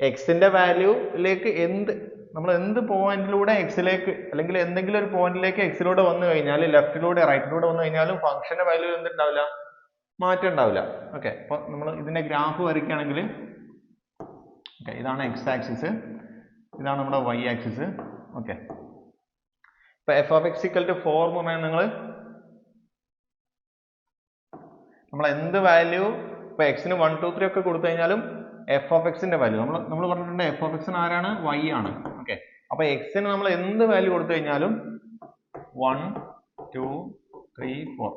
എക്സിന്റെ വാല്യൂയിലേക്ക് എന്ത് നമ്മൾ എന്ത് പോയിന്റിലൂടെ എക്സിലേക്ക് അല്ലെങ്കിൽ എന്തെങ്കിലും ഒരു പോയിന്റിലേക്ക് എക്സിലൂടെ വന്നു കഴിഞ്ഞാൽ ലെഫ്റ്റിലൂടെ റൈറ്റിലൂടെ വന്നു കഴിഞ്ഞാലും ഫംഗ്ഷന്റെ വാല്യൂ എന്തുണ്ടാവില്ല? മാറ്റം ഉണ്ടാവില്ല. ഓക്കെ അപ്പൊ നമ്മൾ ഇതിന്റെ ഗ്രാഫ് വരയ്ക്കുകയാണെങ്കിൽ ഓക്കെ ഇതാണ് എക്സ് ആക്സിസ് ഇതാണ് നമ്മുടെ വൈ ആക്സിസ് ഓക്കെ ഇപ്പൊ f of x equal to four എന്ന് നിങ്ങൾ നമ്മൾ എന്ത് വാല്യൂ ഇപ്പൊ എക്സിന് വൺ ടു ത്രീ ഒക്കെ കൊടുത്തു കഴിഞ്ഞാലും എഫ് ഓഫ് എക്സിന്റെ വാല്യൂ നമ്മൾ നമ്മൾ പറഞ്ഞിട്ടുണ്ട് എഫ് ഓഫ് എക്സിന് ആരാണ്? വൈ ആണ്. അപ്പൊ എക്സിന് നമ്മൾ എന്ത് വാല്യൂ കൊടുത്തു കഴിഞ്ഞാലും വൺ ടു ത്രീ ഫോർ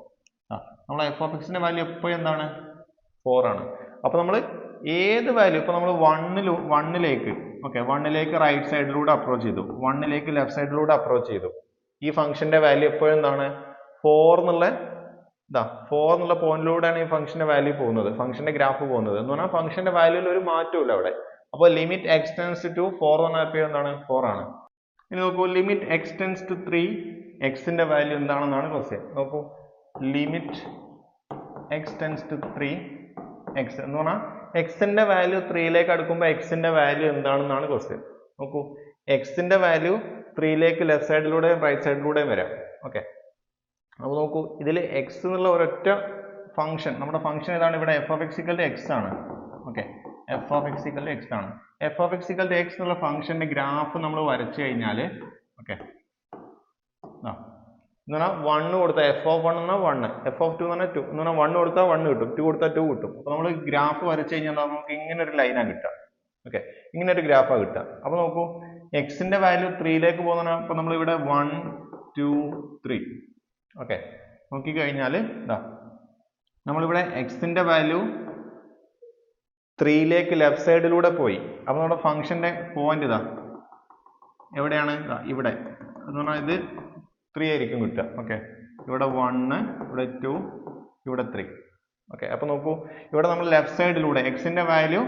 ആ നമ്മൾ എഫ് ഓഫ് എക്സിന്റെ വാല്യൂ എപ്പോഴും എന്താണ്? ഫോർ ആണ്. അപ്പൊ നമ്മൾ ഏത് വാല്യൂ ഇപ്പൊ നമ്മൾ വണ്ണിൽ വണ്ണിലേക്ക് ഓക്കെ വണ്ണിലേക്ക് റൈറ്റ് സൈഡിലൂടെ അപ്രോച്ച് ചെയ്തു. വണ്ണിലേക്ക് ലെഫ്റ്റ് സൈഡിലൂടെ അപ്രോച്ച് ചെയ്തു. ഈ ഫംഗ്ഷന്റെ വാല്യൂ എപ്പോഴും എന്താണ്? ഫോർ എന്നുള്ള ഇതാ ഫോർ എന്നുള്ള പോയിന്റിലൂടെയാണ് ഈ ഫംഗ്ഷന്റെ വാല്യൂ പോകുന്നത്. ഫംഗ്ഷന്റെ ഗ്രാഫ് പോകുന്നത്. എന്ന് പറഞ്ഞാൽ ഫംഗ്ഷന്റെ വാല്യൂവിൽ ഒരു മാറ്റമില്ല അവിടെ. അപ്പോൾ ലിമിറ്റ് എക്സ്റ്റെൻസ് ടു ഫോർ എന്ന് എപ്പോഴും എന്താണ്? ഫോർ ആണ്. ഇനി നോക്കൂ limit x tends to three എക്സിന്റെ വാല്യൂ എന്താണെന്നാണ് ക്വസ്റ്റ്യൻ നോക്കൂ limit x tends to three x എന്ന് പറഞ്ഞാൽ എക്സിന്റെ വാല്യൂ ത്രീയിലേക്ക് അടുക്കുമ്പോൾ എക്സിന്റെ വാല്യൂ എന്താണെന്നാണ് ക്വസ്റ്റ്യൻ നോക്കൂ എക്സിന്റെ വാല്യൂ ത്രീയിലേക്ക് ലെഫ്റ്റ് സൈഡിലൂടെയും റൈറ്റ് സൈഡിലൂടെയും വരാം. ഓക്കെ അപ്പോൾ നോക്കൂ ഇതിൽ എക്സ് എന്നുള്ള ഒരൊറ്റ ഫംഗ്ഷൻ നമ്മുടെ ഫംഗ്ഷൻ ഏതാണ്? ഇവിടെ f of x equal x ആണ്. Okay f of x equal x ആണ്. F of x equal x എന്നുള്ള ഫംഗ്ഷന്റെ ഗ്രാഫ് നമ്മൾ വരച്ചു കഴിഞ്ഞാൽ ഓക്കെ എന്ന് പറഞ്ഞാൽ വണ്ണ് കൊടുത്താൽ എഫ് ഓഫ് വൺ എന്നാൽ വണ്ണ് എഫ് ഓഫ് ടു എന്ന് പറഞ്ഞാൽ ടു എന്ന് പറഞ്ഞാൽ വണ്ണ് കൊടുത്താൽ വണ്ണ് കിട്ടും ടു കൊടുത്താൽ ടു കിട്ടും. അപ്പോൾ നമ്മൾ ഗ്രാഫ് വരച്ചു കഴിഞ്ഞാൽ നമുക്ക് ഇങ്ങനെ ഒരു ലൈനാണ് കിട്ടുക. ഓക്കെ ഇങ്ങനെ ഒരു ഗ്രാഫാണ് കിട്ടുക. അപ്പോൾ നോക്കൂ എക്സിന്റെ വാല്യൂ ത്രീയിലേക്ക് പോകുന്ന അപ്പോൾ നമ്മൾ ഇവിടെ വൺ ടു ത്രീ ഓക്കെ നോക്കിക്കഴിഞ്ഞാൽ ഇതാ നമ്മളിവിടെ എക്സിന്റെ വാല്യൂ ത്രീയിലേക്ക് ലെഫ്റ്റ് സൈഡിലൂടെ പോയി. അപ്പോൾ നമ്മുടെ ഫംഗ്ഷന്റെ പോയിന്റ് ഇതാ. എവിടെയാണ്? ഇവിടെ. എന്ന് പറഞ്ഞാൽ ഇത് ത്രീ ആയിരിക്കും കിട്ടുക. ഓക്കെ ഇവിടെ വണ്ണ് ഇവിടെ ടു ഇവിടെ ത്രീ ഓക്കെ അപ്പോൾ നോക്കൂ. ഇവിടെ നമ്മൾ ലെഫ്റ്റ് സൈഡിലൂടെ എക്സിന്റെ വാല്യൂ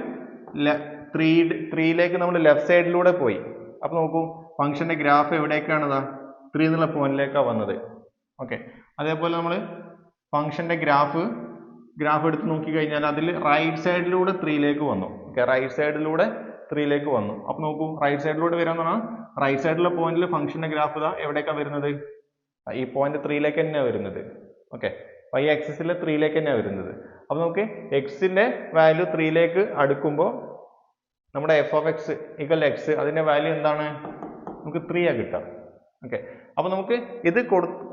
ത്രീ ത്രീയിലേക്ക് നമ്മൾ ലെഫ്റ്റ് സൈഡിലൂടെ പോയി. അപ്പോൾ നോക്കൂ. ഫംഗ്ഷന്റെ ഗ്രാഫ് എവിടേക്കാണ് ഇതാ ത്രീ എന്നുള്ള പോയിന്റിലേക്കാണ് വന്നത്. ഓക്കെ അതേപോലെ നമ്മൾ ഫംഗ്ഷന്റെ ഗ്രാഫ് ഗ്രാഫ് എടുത്ത് നോക്കി കഴിഞ്ഞാൽ അതിൽ റൈറ്റ് സൈഡിലൂടെ ത്രീയിലേക്ക് വന്നു. ഓക്കെ റൈറ്റ് സൈഡിലൂടെ ത്രീയിലേക്ക് വന്നു. അപ്പൊ നോക്കൂ റൈറ്റ് സൈഡിലൂടെ വരാന്ന് പറഞ്ഞാൽ റൈറ്റ് സൈഡിലെ പോയിന്റിൽ ഫംഗ്ഷന്റെ ഗ്രാഫ് ഇതാ എവിടേക്കാണ് വരുന്നത്? ഈ പോയിന്റ് ത്രീയിലേക്ക് തന്നെയാണ് വരുന്നത്. ഓക്കെ വൈ എക്സിലെ ത്രീയിലേക്ക് തന്നെയാണ് വരുന്നത്. അപ്പൊ നമുക്ക് എക്സിന്റെ വാല്യൂ ത്രീയിലേക്ക് അടുക്കുമ്പോൾ നമ്മുടെ f of x equal x അതിന്റെ വാല്യൂ എന്താണ്? നമുക്ക് ത്രീ ആ കിട്ടുക. ഓക്കെ അപ്പൊ നമുക്ക് ഇത്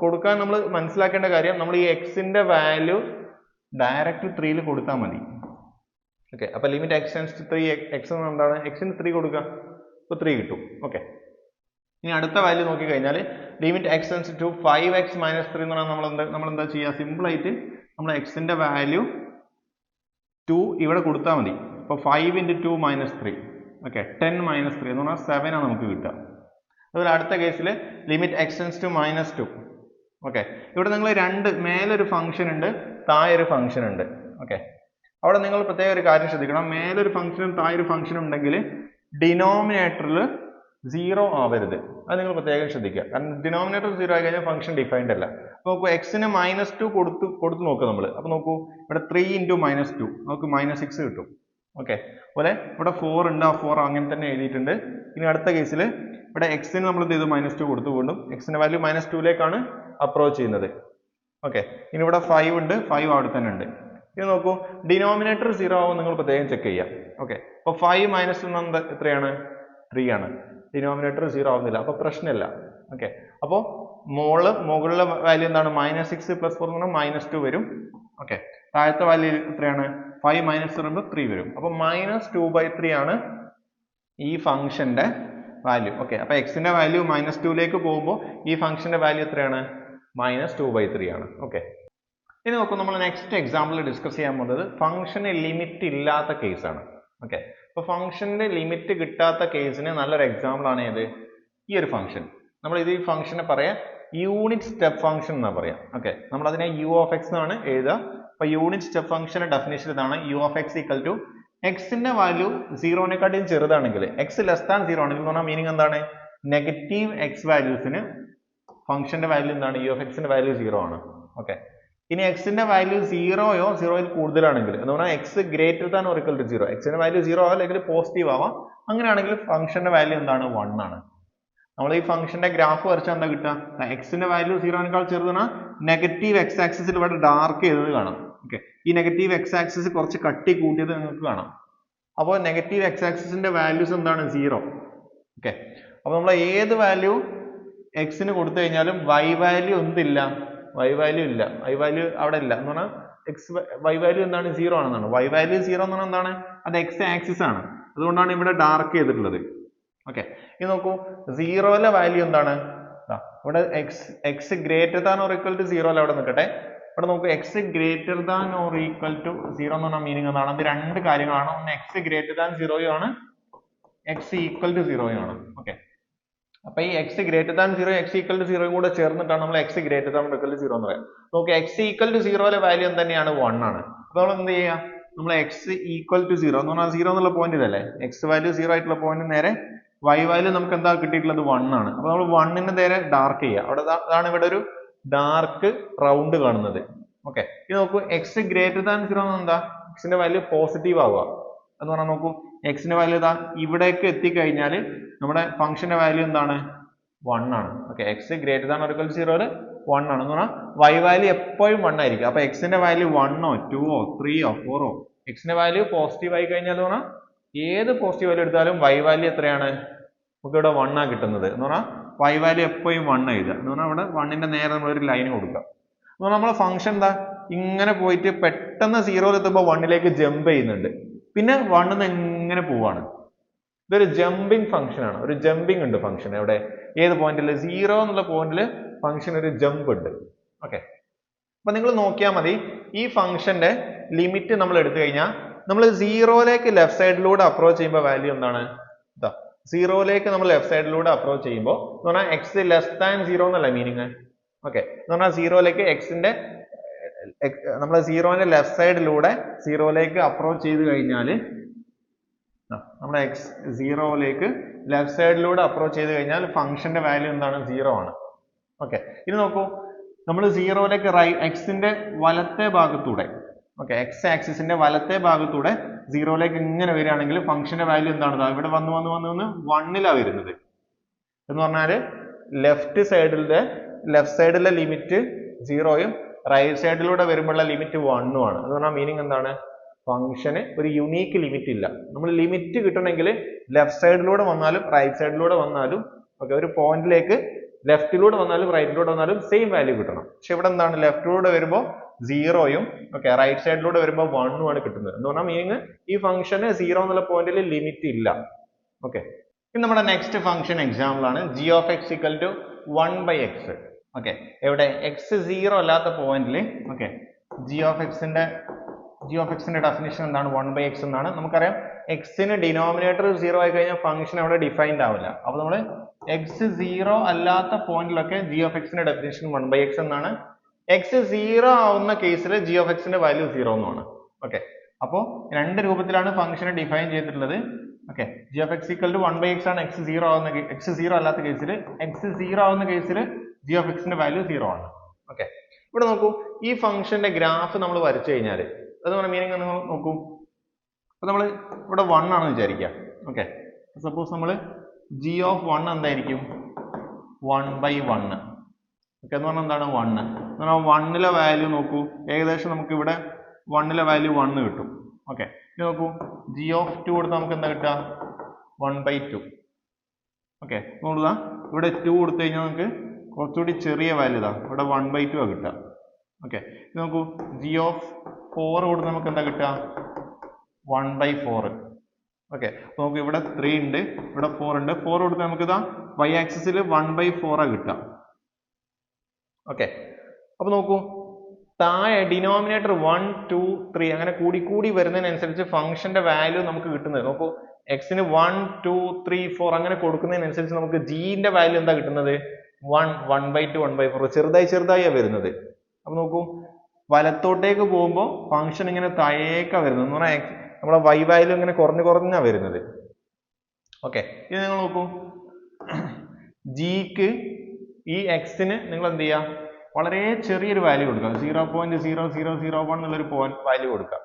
കൊടുക്കാൻ നമ്മൾ മനസ്സിലാക്കേണ്ട കാര്യം നമ്മൾ ഈ എക്സിന്റെ വാല്യൂ ഡയറക്റ്റ് ത്രീയിൽ കൊടുത്താൽ മതി. ഓക്കെ അപ്പൊ ലിമിറ്റ് എക്സ് ത്രീ എക്സ് എന്താണ്? എക്സിന് ത്രീ കൊടുക്കുക അപ്പൊ ത്രീ കിട്ടും. ഓക്കെ ഇനി അടുത്ത വാല്യൂ നോക്കി കഴിഞ്ഞാൽ limit x to five x minus three എന്ന് പറഞ്ഞാൽ നമ്മൾ എന്താ നമ്മൾ എന്താ ചെയ്യുക സിമ്പിൾ ആയിട്ട് നമ്മൾ എക്സിന്റെ വാല്യൂ ടു ഇവിടെ കൊടുത്താൽ മതി. അപ്പോൾ five into two minus three okay ten minus three എന്ന് പറഞ്ഞാൽ സെവൻ ആണ് നമുക്ക് കിട്ടുക. അതുപോലെ അടുത്ത കേസിൽ limit x tends to minus two okay ഇവിടെ നിങ്ങൾ രണ്ട് മേലൊരു ഫംഗ്ഷൻ ഉണ്ട്. താഴെ ഒരു ഫംഗ്ഷൻ ഉണ്ട്. ഓക്കെ അവിടെ നിങ്ങൾ പ്രത്യേക ഒരു കാര്യം ശ്രദ്ധിക്കണം. മേലൊരു ഫംഗ്ഷനും താഴെ ഒരു ഫംഗ്ഷനും ഉണ്ടെങ്കിൽ ഡിനോമിനേറ്ററിൽ സീറോ ആവരുത്. അത് നിങ്ങൾ പ്രത്യേകം ശ്രദ്ധിക്കുക. കാരണം ഡിനോമിനേറ്റർ സീറോ ആയി കഴിഞ്ഞാൽ ഫംഗ്ഷൻ ഡിഫൈൻഡ് അല്ല. അപ്പോൾ നോക്കൂ എക്സിന് മൈനസ് ടു കൊടുത്ത് കൊടുത്ത് നോക്കുക നമ്മൾ അപ്പോൾ നോക്കൂ ഇവിടെ ത്രീ ഇന്റു മൈനസ് ടു നമുക്ക് മൈനസ് സിക്സ് കിട്ടും. ഓക്കെ അതുപോലെ ഇവിടെ ഫോർ ഉണ്ട്. ആ ഫോർ അങ്ങനെ തന്നെ എഴുതിയിട്ടുണ്ട്. ഇനി അടുത്ത കേസിൽ ഇവിടെ എക്സിന് നമ്മൾ എന്ത് ചെയ്തു? മൈനസ് ടു കൊടുത്തു. വീണ്ടും എക്സിന്റെ വാല്യൂ മൈനസ് ടുവിലേക്കാണ് അപ്രോച്ച് ചെയ്യുന്നത്. ഓക്കെ ഇനി ഇവിടെ ഫൈവ് ഉണ്ട്. ഫൈവ് അവിടെ തന്നെ ഉണ്ട്. ഇത് നോക്കൂ. ഡിനോമിനേറ്റർ സീറോ ആവും നിങ്ങൾ പ്രത്യേകം ചെക്ക് ചെയ്യാം. ഓക്കെ അപ്പോൾ ഫൈവ് മൈനസ് എന്താ? എത്രയാണ്? ത്രീ ആണ്. ഡിനോമിനേറ്റർ സീറോ ആവുന്നില്ല. അപ്പോൾ പ്രശ്നമില്ല. ഓക്കെ അപ്പോൾ മോൾ മുകളിലെ വാല്യൂ എന്താണ്? മൈനസ് സിക്സ് പ്ലസ് ഫോർ എന്ന് പറഞ്ഞാൽ മൈനസ് ടു വരും. ഓക്കെ താഴത്തെ വാല്യൂ എത്രയാണ്? ഫൈവ് മൈനസ് പറയുമ്പോൾ ത്രീ വരും. അപ്പോൾ മൈനസ് ടു ബൈ ത്രീ ആണ് ഈ ഫംഗ്ഷന്റെ വാല്യൂ ഓക്കെ അപ്പൊ എക്സിന്റെ വാല്യൂ മൈനസ് ടുവിലേക്ക് പോകുമ്പോൾ ഈ ഫംഗ്ഷന്റെ വാല്യൂ എത്രയാണ്? മൈനസ് ടു ബൈ ത്രീ ആണ്. ഓക്കെ ഇനി നോക്കൂ നമ്മൾ നെക്സ്റ്റ് എക്സാമ്പിൾ ഡിസ്കസ് ചെയ്യാൻ പോകുന്നത് ഫംഗ്ഷന് ലിമിറ്റ് ഇല്ലാത്ത കേസാണ് ഓക്കെ അപ്പോൾ ഫംഗ്ഷന്റെ ലിമിറ്റ് കിട്ടാത്ത കേസിന് നല്ലൊരു എക്സാമ്പിൾ ആണ് ഏത്? ഈ ഒരു ഫംഗ്ഷൻ നമ്മൾ ഇത് ഈ ഫംഗ്ഷനെ പറയാം യൂണിറ്റ് സ്റ്റെപ്പ് ഫംഗ്ഷൻ എന്നാ പറയാം. ഓക്കെ നമ്മൾ അതിനെ യു ഓഫ് എക്സ് എന്നാണ് എഴുതുക. അപ്പോൾ യൂണിറ്റ് സ്റ്റെപ്പ് ഫംഗ്ഷന്റെ ഡെഫിനേഷൻ ഇതാണ് u of x equal to എക്സിന്റെ വാല്യൂ സീറോനെക്കാട്ടിയും ചെറുതാണെങ്കിൽ എക്സ് ലെസ് ദാൻ സീറോ ആണെങ്കിൽ എന്ന് പറഞ്ഞാൽ മീനിങ് എന്താണ്? നെഗറ്റീവ് എക്സ് വാല്യൂസിന് ഫംഗ്ഷന്റെ വാല്യൂ എന്താണ്? യു എഫ് എക്സിന്റെ വാല്യൂ സീറോ ആണ്. ഓക്കെ ഇനി എക്സിന്റെ വാല്യൂ സീറോയോ സീറോയിൽ കൂടുതലാണെങ്കിൽ എന്ന് പറഞ്ഞാൽ x greater than equal to zero എക്സിന്റെ വാല്യൂ സീറോ ആവാം അല്ലെങ്കിൽ പോസിറ്റീവ് ആവാം. അങ്ങനെയാണെങ്കിൽ ഫംഗ്ഷന്റെ വാല്യൂ എന്താണ്? വൺ ആണ്. നമ്മൾ ഈ ഫംഗ്ഷന്റെ ഗ്രാഫ് വരച്ചാൽ എന്താ കിട്ടുക? എക്സിന്റെ വാല്യൂ സീറോനേക്കാൾ ചെറുതാണ്. നെഗറ്റീവ് എക്സ് ആക്സിസിൽ ഇവിടെ ഡാർക്ക് ചെയ്തത് കാണാം. ഓക്കെ ഈ നെഗറ്റീവ് എക്സ് ആക്സിസ് കുറച്ച് കട്ടി കൂട്ടിയത് നിങ്ങൾക്ക് കാണാം. അപ്പോൾ നെഗറ്റീവ് എക്സ് ആക്സിസിന്റെ വാല്യൂസ് എന്താണ്? സീറോ ഓക്കെ അപ്പോൾ നമ്മൾ ഏത് വാല്യൂ എക്സിന് കൊടുത്തു കഴിഞ്ഞാലും വൈ വാല്യൂ എന്തില്ല വൈ വാല്യൂ ഇല്ല. വൈ വാല്യൂ അവിടെ ഇല്ല. എന്ന് പറഞ്ഞാൽ എക്സ് വൈ വാല്യൂ എന്താണ്? സീറോ ആണെന്നാണ്. വൈ വാല്യൂ സീറോ എന്ന് പറഞ്ഞാൽ എന്താണ്? അത് എക്സ് ആക്സിസ് ആണ്. അതുകൊണ്ടാണ് ഇവിടെ ഡാർക്ക് ചെയ്തിട്ടുള്ളത്. ഓക്കെ ഇനി നോക്കൂ. സീറോയിലെ വാല്യൂ എന്താണ്? ഇവിടെ x x greater than or equal to zero അവിടെ നിൽക്കട്ടെ. ഇവിടെ നമുക്ക് x greater than or equal to zero എന്ന് പറഞ്ഞ മീനിങ് എന്താണ്? അത് രണ്ട് കാര്യങ്ങളാണ്. ഒന്ന് എക്സ് ഗ്രേറ്റർ ദാൻ സീറോയും ആണ്. എക്സ് ഈക്വൽ ടു സീറോയും ആണ്. ഓക്കെ അപ്പൊ ഈ x greater than zero x equal to സീറോയും കൂടെ ചേർന്നിട്ടാണ് നമ്മൾ x greater than equal zero എന്ന് പറയാം നോക്കി എക്സ് ഈക്വൽ ടു സീറോയിലെ വാല്യൂ എന്ത് തന്നെയാണ് വൺ ആണ്. അപ്പൊ നമ്മൾ എന്ത് ചെയ്യാം? നമ്മൾ എക്സ് ഈക്വൽ ടു സീറോ എന്ന് പറഞ്ഞാൽ സീറോ എന്നുള്ള പോയിന്റ് ഇതല്ലേ? എക്സ് വാല്യൂ സീറോ ആയിട്ടുള്ള പോയിന്റ് നേരെ വൈ വാല്യൂ നമുക്ക് എന്താ കിട്ടിയിട്ടുള്ളത്? വൺ ആണ്. അപ്പൊ നമ്മൾ വണ്ണിന് നേരെ ഡാർക്ക് ചെയ്യുക അവിടെ അതാണ് ഇവിടെ ഒരു ഡാർക്ക് റൗണ്ട് കാണുന്നത്. ഓക്കെ ഇത് നോക്കൂ എക്സ് ഗ്രേറ്റർ ദാൻ സീറോ എന്താ? എക്സിന്റെ വാല്യൂ പോസിറ്റീവ് ആവുക. എന്ന് പറഞ്ഞാൽ നോക്കൂ എക്സിന്റെ വാല്യൂ ഇതാ ഇവിടേക്ക് എത്തിക്കഴിഞ്ഞാൽ നമ്മുടെ ഫംഗ്ഷന്റെ വാല്യൂ എന്താണ്? വൺ ആണ്. ഓക്കെ എക്സ് ഗ്രേറ്റർ ദാൻ ഒരിക്കൽ സീറോയിൽ വൺ ആണ്. എന്ന് പറഞ്ഞാൽ വൈ വാല്യൂ എപ്പോഴും വൺ ആയിരിക്കും. അപ്പൊ എക്സിന്റെ വാല്യൂ വണ്ണോ ടൂവോ ത്രീയോ ഫോറോ എക്സിന്റെ വാല്യൂ പോസിറ്റീവ് ആയി കഴിഞ്ഞാൽ എന്ന് പറഞ്ഞാൽ ഏത് പോസിറ്റീവ് വാല്യൂ എടുത്താലും വൈ വാല്യൂ എത്രയാണ്? നമുക്ക് ഇവിടെ വൺ കിട്ടുന്നത്. എന്ന് പറഞ്ഞാൽ വൈ വാല്യൂ എപ്പോഴും വൺ എഴുതുക. എന്ന് പറഞ്ഞാൽ ഇവിടെ വണ്ണിന്റെ നേരെ നമ്മൾ ഒരു ലൈൻ കൊടുക്കുക. എന്ന് പറഞ്ഞാൽ നമ്മളെ ഫംഗ്ഷൻ എന്താ? ഇങ്ങനെ പോയിട്ട് പെട്ടെന്ന് സീറോയിൽ എത്തുമ്പോൾ വണ്ണിലേക്ക് ജമ്പ് ചെയ്യുന്നുണ്ട്. പിന്നെ വണ്ണിന്ന് എങ്ങനെ പോവാണ്. ഇതൊരു ജമ്പിങ് ഫംഗ്ഷൻ ആണ്. ഒരു ജമ്പിങ് ഉണ്ട് ഫംഗ്ഷൻ എവിടെ? ഏത് പോയിന്റിൽ സീറോ എന്നുള്ള പോയിന്റിൽ ഫംഗ്ഷൻ ഒരു ജമ്പ് ഉണ്ട്. ഓക്കെ അപ്പൊ നിങ്ങൾ നോക്കിയാൽ മതി ഈ ഫംഗ്ഷന്റെ ലിമിറ്റ് നമ്മൾ എടുത്തു കഴിഞ്ഞാൽ നമ്മൾ സീറോയിലേക്ക് ലെഫ്റ്റ് സൈഡിലൂടെ അപ്രോച്ച് ചെയ്യുമ്പോൾ വാല്യൂ എന്താണ്? ഇതാ സീറോയിലേക്ക് നമ്മൾ ലെഫ്റ്റ് സൈഡിലൂടെ അപ്രോച്ച് ചെയ്യുമ്പോൾ എന്ന് പറഞ്ഞാൽ എക്സ് ലെസ് ദാൻ സീറോ എന്നല്ല മീനിങ് ഓക്കെ എന്ന് പറഞ്ഞാൽ സീറോയിലേക്ക് എക്സിന്റെ നമ്മൾ സീറോന്റെ ലെഫ്റ്റ് സൈഡിലൂടെ സീറോയിലേക്ക് അപ്രോച്ച് ചെയ്ത് കഴിഞ്ഞാൽ നമ്മുടെ എക്സ് സീറോയിലേക്ക് ലെഫ്റ്റ് സൈഡിലൂടെ അപ്രോച്ച് ചെയ്ത് കഴിഞ്ഞാൽ ഫംഗ്ഷന്റെ വാല്യൂ എന്താണ്? സീറോ ആണ്. ഓക്കെ ഇനി നോക്കൂ. നമ്മൾ സീറോയിലേക്ക് റൈ എക്സിന്റെ വലത്തെ ഭാഗത്തൂടെ ഓക്കെ എക്സ് ആക്സിസിന്റെ വലത്തെ ഭാഗത്തൂടെ സീറോയിലേക്ക് ഇങ്ങനെ വരികയാണെങ്കിൽ ഫംഗ്ഷന്റെ വാല്യൂ എന്താണ്? ഇവിടെ വന്ന് വന്ന് വന്ന് വന്ന് വണ്ണിലാണ് വരുന്നത്. എന്ന് പറഞ്ഞാൽ ലെഫ്റ്റ് സൈഡിലെ ലെഫ്റ്റ് സൈഡിലെ ലിമിറ്റ് സീറോയും റൈറ്റ് സൈഡിലൂടെ വരുമ്പോഴുള്ള ലിമിറ്റ് വണ്ണും ആണ്. എന്ന് പറഞ്ഞാൽ മീനിങ് എന്താണ്? ഫംഗ്ഷന് ഒരു യുണീക്ക് ലിമിറ്റ് ഇല്ല. നമ്മൾ ലിമിറ്റ് കിട്ടണമെങ്കിൽ ലെഫ്റ്റ് സൈഡിലൂടെ വന്നാലും റൈറ്റ് സൈഡിലൂടെ വന്നാലും ഓക്കെ ഒരു പോയിന്റിലേക്ക് ലെഫ്റ്റിലൂടെ വന്നാലും റൈറ്റിലൂടെ വന്നാലും സെയിം വാല്യൂ കിട്ടണം. പക്ഷെ ഇവിടെ എന്താണ്? ലെഫ്റ്റിലൂടെ വരുമ്പോൾ സീറോയും ഓക്കെ റൈറ്റ് സൈഡിലൂടെ വരുമ്പോൾ വണ്ണും ആണ് കിട്ടുന്നത്. എന്ന് പറഞ്ഞാൽ മീനിങ് ഈ ഫംഗ്ഷന് സീറോ എന്നുള്ള പോയിന്റിൽ ലിമിറ്റ് ഇല്ല. ഓക്കെ ഇനി നമ്മുടെ നെക്സ്റ്റ് ഫംഗ്ഷൻ എക്സാമ്പിൾ ആണ് g of x equal to one by x okay എവിടെ? എക്സ് സീറോ അല്ലാത്ത പോയിന്റിൽ ഓക്കെ ജി ഓഫ് എക്സിന്റെ ജി ഓഫ് എക്സിന്റെ ഡെഫിനിഷൻ എന്താണ്? വൺ ബൈ എക്സ് എന്നാണ്. നമുക്കറിയാം എക്സിന് ഡിനോമിനേറ്റർ സീറോ ആയി കഴിഞ്ഞാൽ ഫംഗ്ഷൻ അവിടെ ഡിഫൈൻഡ് ആവില്ല. അപ്പോൾ നമ്മൾ എക്സ് സീറോ അല്ലാത്ത പോയിന്റിലൊക്കെ ജി ഓഫ് എക്സിന്റെ ഡെഫിനിഷൻ വൺ ബൈ എക്സ് എന്നാണ്. എക്സ് സീറോ ആവുന്ന കേസിൽ ജി ഓഫ് എക്സിന്റെ വാല്യൂ സീറോ എന്നാണ്. ഓക്കെ അപ്പോൾ രണ്ട് രൂപത്തിലാണ് ഫംഗ്ഷനെ ഡിഫൈൻ ചെയ്തിട്ടുള്ളത്. Okay g of x equal to one by x ആണ് എക്സ് സീറോ ആവുന്ന എക്സ് സീറോ അല്ലാത്ത കേസിൽ എക്സ് സീറോ ആവുന്ന കേസിൽ ജി ഓഫ് എക്സിന്റെ വാല്യൂ സീറോ ആണ്. ഓക്കെ ഇവിടെ നോക്കൂ. ഈ ഫംഗ്ഷന്റെ ഗ്രാഫ് നമ്മൾ വരച്ചു കഴിഞ്ഞാൽ അത് നമ്മുടെ മീനിങ് നിങ്ങൾ നോക്കൂ. അപ്പൊ നമ്മൾ ഇവിടെ വൺ ആണെന്ന് വിചാരിക്കുക ഓക്കെ സപ്പോസ് നമ്മൾ ജി ഓഫ് വൺ എന്തായിരിക്കും? വൺ ബൈ വണ്ണ് ഓക്കെ എന്ന് പറഞ്ഞാൽ എന്താണ് വണ്ണ് എന്ന് പറഞ്ഞാൽ വണ്ണിലെ വാല്യൂ നോക്കൂ. ഏകദേശം നമുക്ക് ഇവിടെ വണ്ണിലെ വാല്യൂ വണ്ണ് കിട്ടും. ഓക്കെ ഇനി നോക്കൂ. ജി ഓഫ് ടു കൊടുത്താൽ നമുക്ക് എന്താ കിട്ടുക? വൺ ബൈ ടു ഓക്കെ നോക്കുക ഇവിടെ ടു കൊടുത്തു കഴിഞ്ഞാൽ നമുക്ക് കുറച്ചുകൂടി ചെറിയ വാല്യൂ ഇതാ. ഇവിടെ വൺ ബൈ ടു ആ കിട്ടുക. ഓക്കെ നോക്കൂ. ജി ഓഫ് ഫോർ കൊടുത്ത് നമുക്ക് എന്താ കിട്ടുക? വൺ ബൈ ഫോർ ഓക്കെ നമുക്ക് ഇവിടെ ത്രീ ഉണ്ട്. ഇവിടെ ഫോർ ഉണ്ട്. ഫോർ കൊടുത്ത് നമുക്ക് ഇതാ വൈ ആക്സിസിൽ വൺ ബൈ ആ കിട്ടുക. ഓക്കെ അപ്പൊ നോക്കൂ. താഴെ ഡിനോമിനേറ്റർ വൺ ടു ത്രീ അങ്ങനെ കൂടി കൂടി വരുന്നതിനനുസരിച്ച് ഫംഗ്ഷന്റെ വാല്യൂ നമുക്ക് കിട്ടുന്നത്. നോക്കൂ. എക്സിന് വൺ ടു ത്രീ ഫോർ അങ്ങനെ കൊടുക്കുന്നതിനനുസരിച്ച് നമുക്ക് ജിന്റെ വാല്യൂ എന്താ കിട്ടുന്നത്? One one by two one by four ചെറുതായി ചെറുതായിയാണ് വരുന്നത്. അപ്പൊ നോക്കൂ. വലത്തോട്ടേക്ക് പോകുമ്പോൾ ഫംഗ്ഷൻ ഇങ്ങനെ താഴേക്ക വരുന്നത്. എന്ന് പറഞ്ഞാൽ നമ്മുടെ വൈ വാല്യൂ ഇങ്ങനെ കുറഞ്ഞു കുറഞ്ഞാ വരുന്നത്. ഓക്കെ ഇത് നിങ്ങൾ നോക്കൂ. ജിക്ക് ഈ എക്സിന് നിങ്ങൾ എന്ത് ചെയ്യുക വളരെ ചെറിയൊരു വാല്യൂ കൊടുക്കുക zero point zero zero zero one എന്നുള്ളൊരു പോയിന്റ് വാല്യൂ കൊടുക്കാം.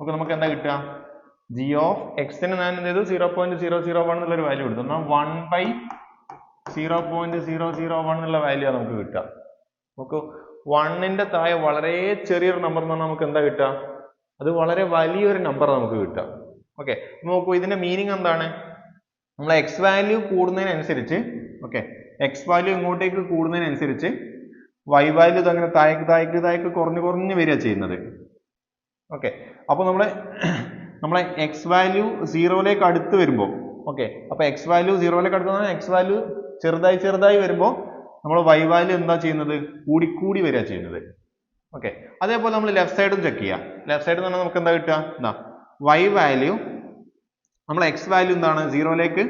നമുക്ക് നമുക്ക് എന്താ കിട്ടുക? ജി ഓഫ് എക്സിന് ഞാൻ എന്ത് ചെയ്തു? Zero point zero zero one എന്നുള്ളൊരു വാല്യൂ കൊടുത്തു. എന്നാൽ one by zero point zero zero one എന്നുള്ള വാല്യൂ നമുക്ക് കിട്ടുക. നമുക്ക് വണ്ണിന്റെ താഴെ വളരെ ചെറിയൊരു നമ്പർ എന്ന് പറഞ്ഞാൽ നമുക്ക് എന്താ കിട്ടുക? അത് വളരെ വലിയൊരു നമ്പർ നമുക്ക് കിട്ടുക. ഓക്കെ നോക്കൂ ഇതിന്റെ മീനിങ് എന്താണ്? നമ്മൾ എക്സ് വാല്യൂ കൂടുന്നതിനനുസരിച്ച് ഓക്കെ എക്സ് വാല്യൂ ഇങ്ങോട്ടേക്ക് കൂടുന്നതിനനുസരിച്ച് വൈ വാല്യൂ അങ്ങനെ താഴേക്ക് താഴേക്ക് താഴേക്ക് കുറഞ്ഞു കുറഞ്ഞു വരിക ചെയ്യുന്നത്. ഓക്കെ അപ്പോൾ നമ്മളെ നമ്മളെ എക്സ് വാല്യൂ സീറോയിലേക്ക് അടുത്ത് വരുമ്പോൾ ഓക്കെ അപ്പോൾ എക്സ് വാല്യൂ സീറോയിലേക്ക് അടുത്ത് എക്സ് വാല്യൂ ചെറുതായി ചെറുതായി വരുമ്പോൾ നമ്മൾ വാല്യൂ എന്താ ചെയ്യുന്നത്? കൂടിക്കൂടി വരിക ചെയ്യുന്നത്. ഓക്കെ അതേപോലെ നമ്മൾ ലെഫ്റ്റ് സൈഡും ചെക്ക് ചെയ്യാം. ലെഫ്റ്റ് സൈഡ് എന്ന് പറഞ്ഞാൽ നമുക്ക് എന്താ കിട്ടുക? എന്താ y വാല്യൂ നമ്മൾ x വാല്യൂ എന്താണ്? സീറോയിലേക്ക്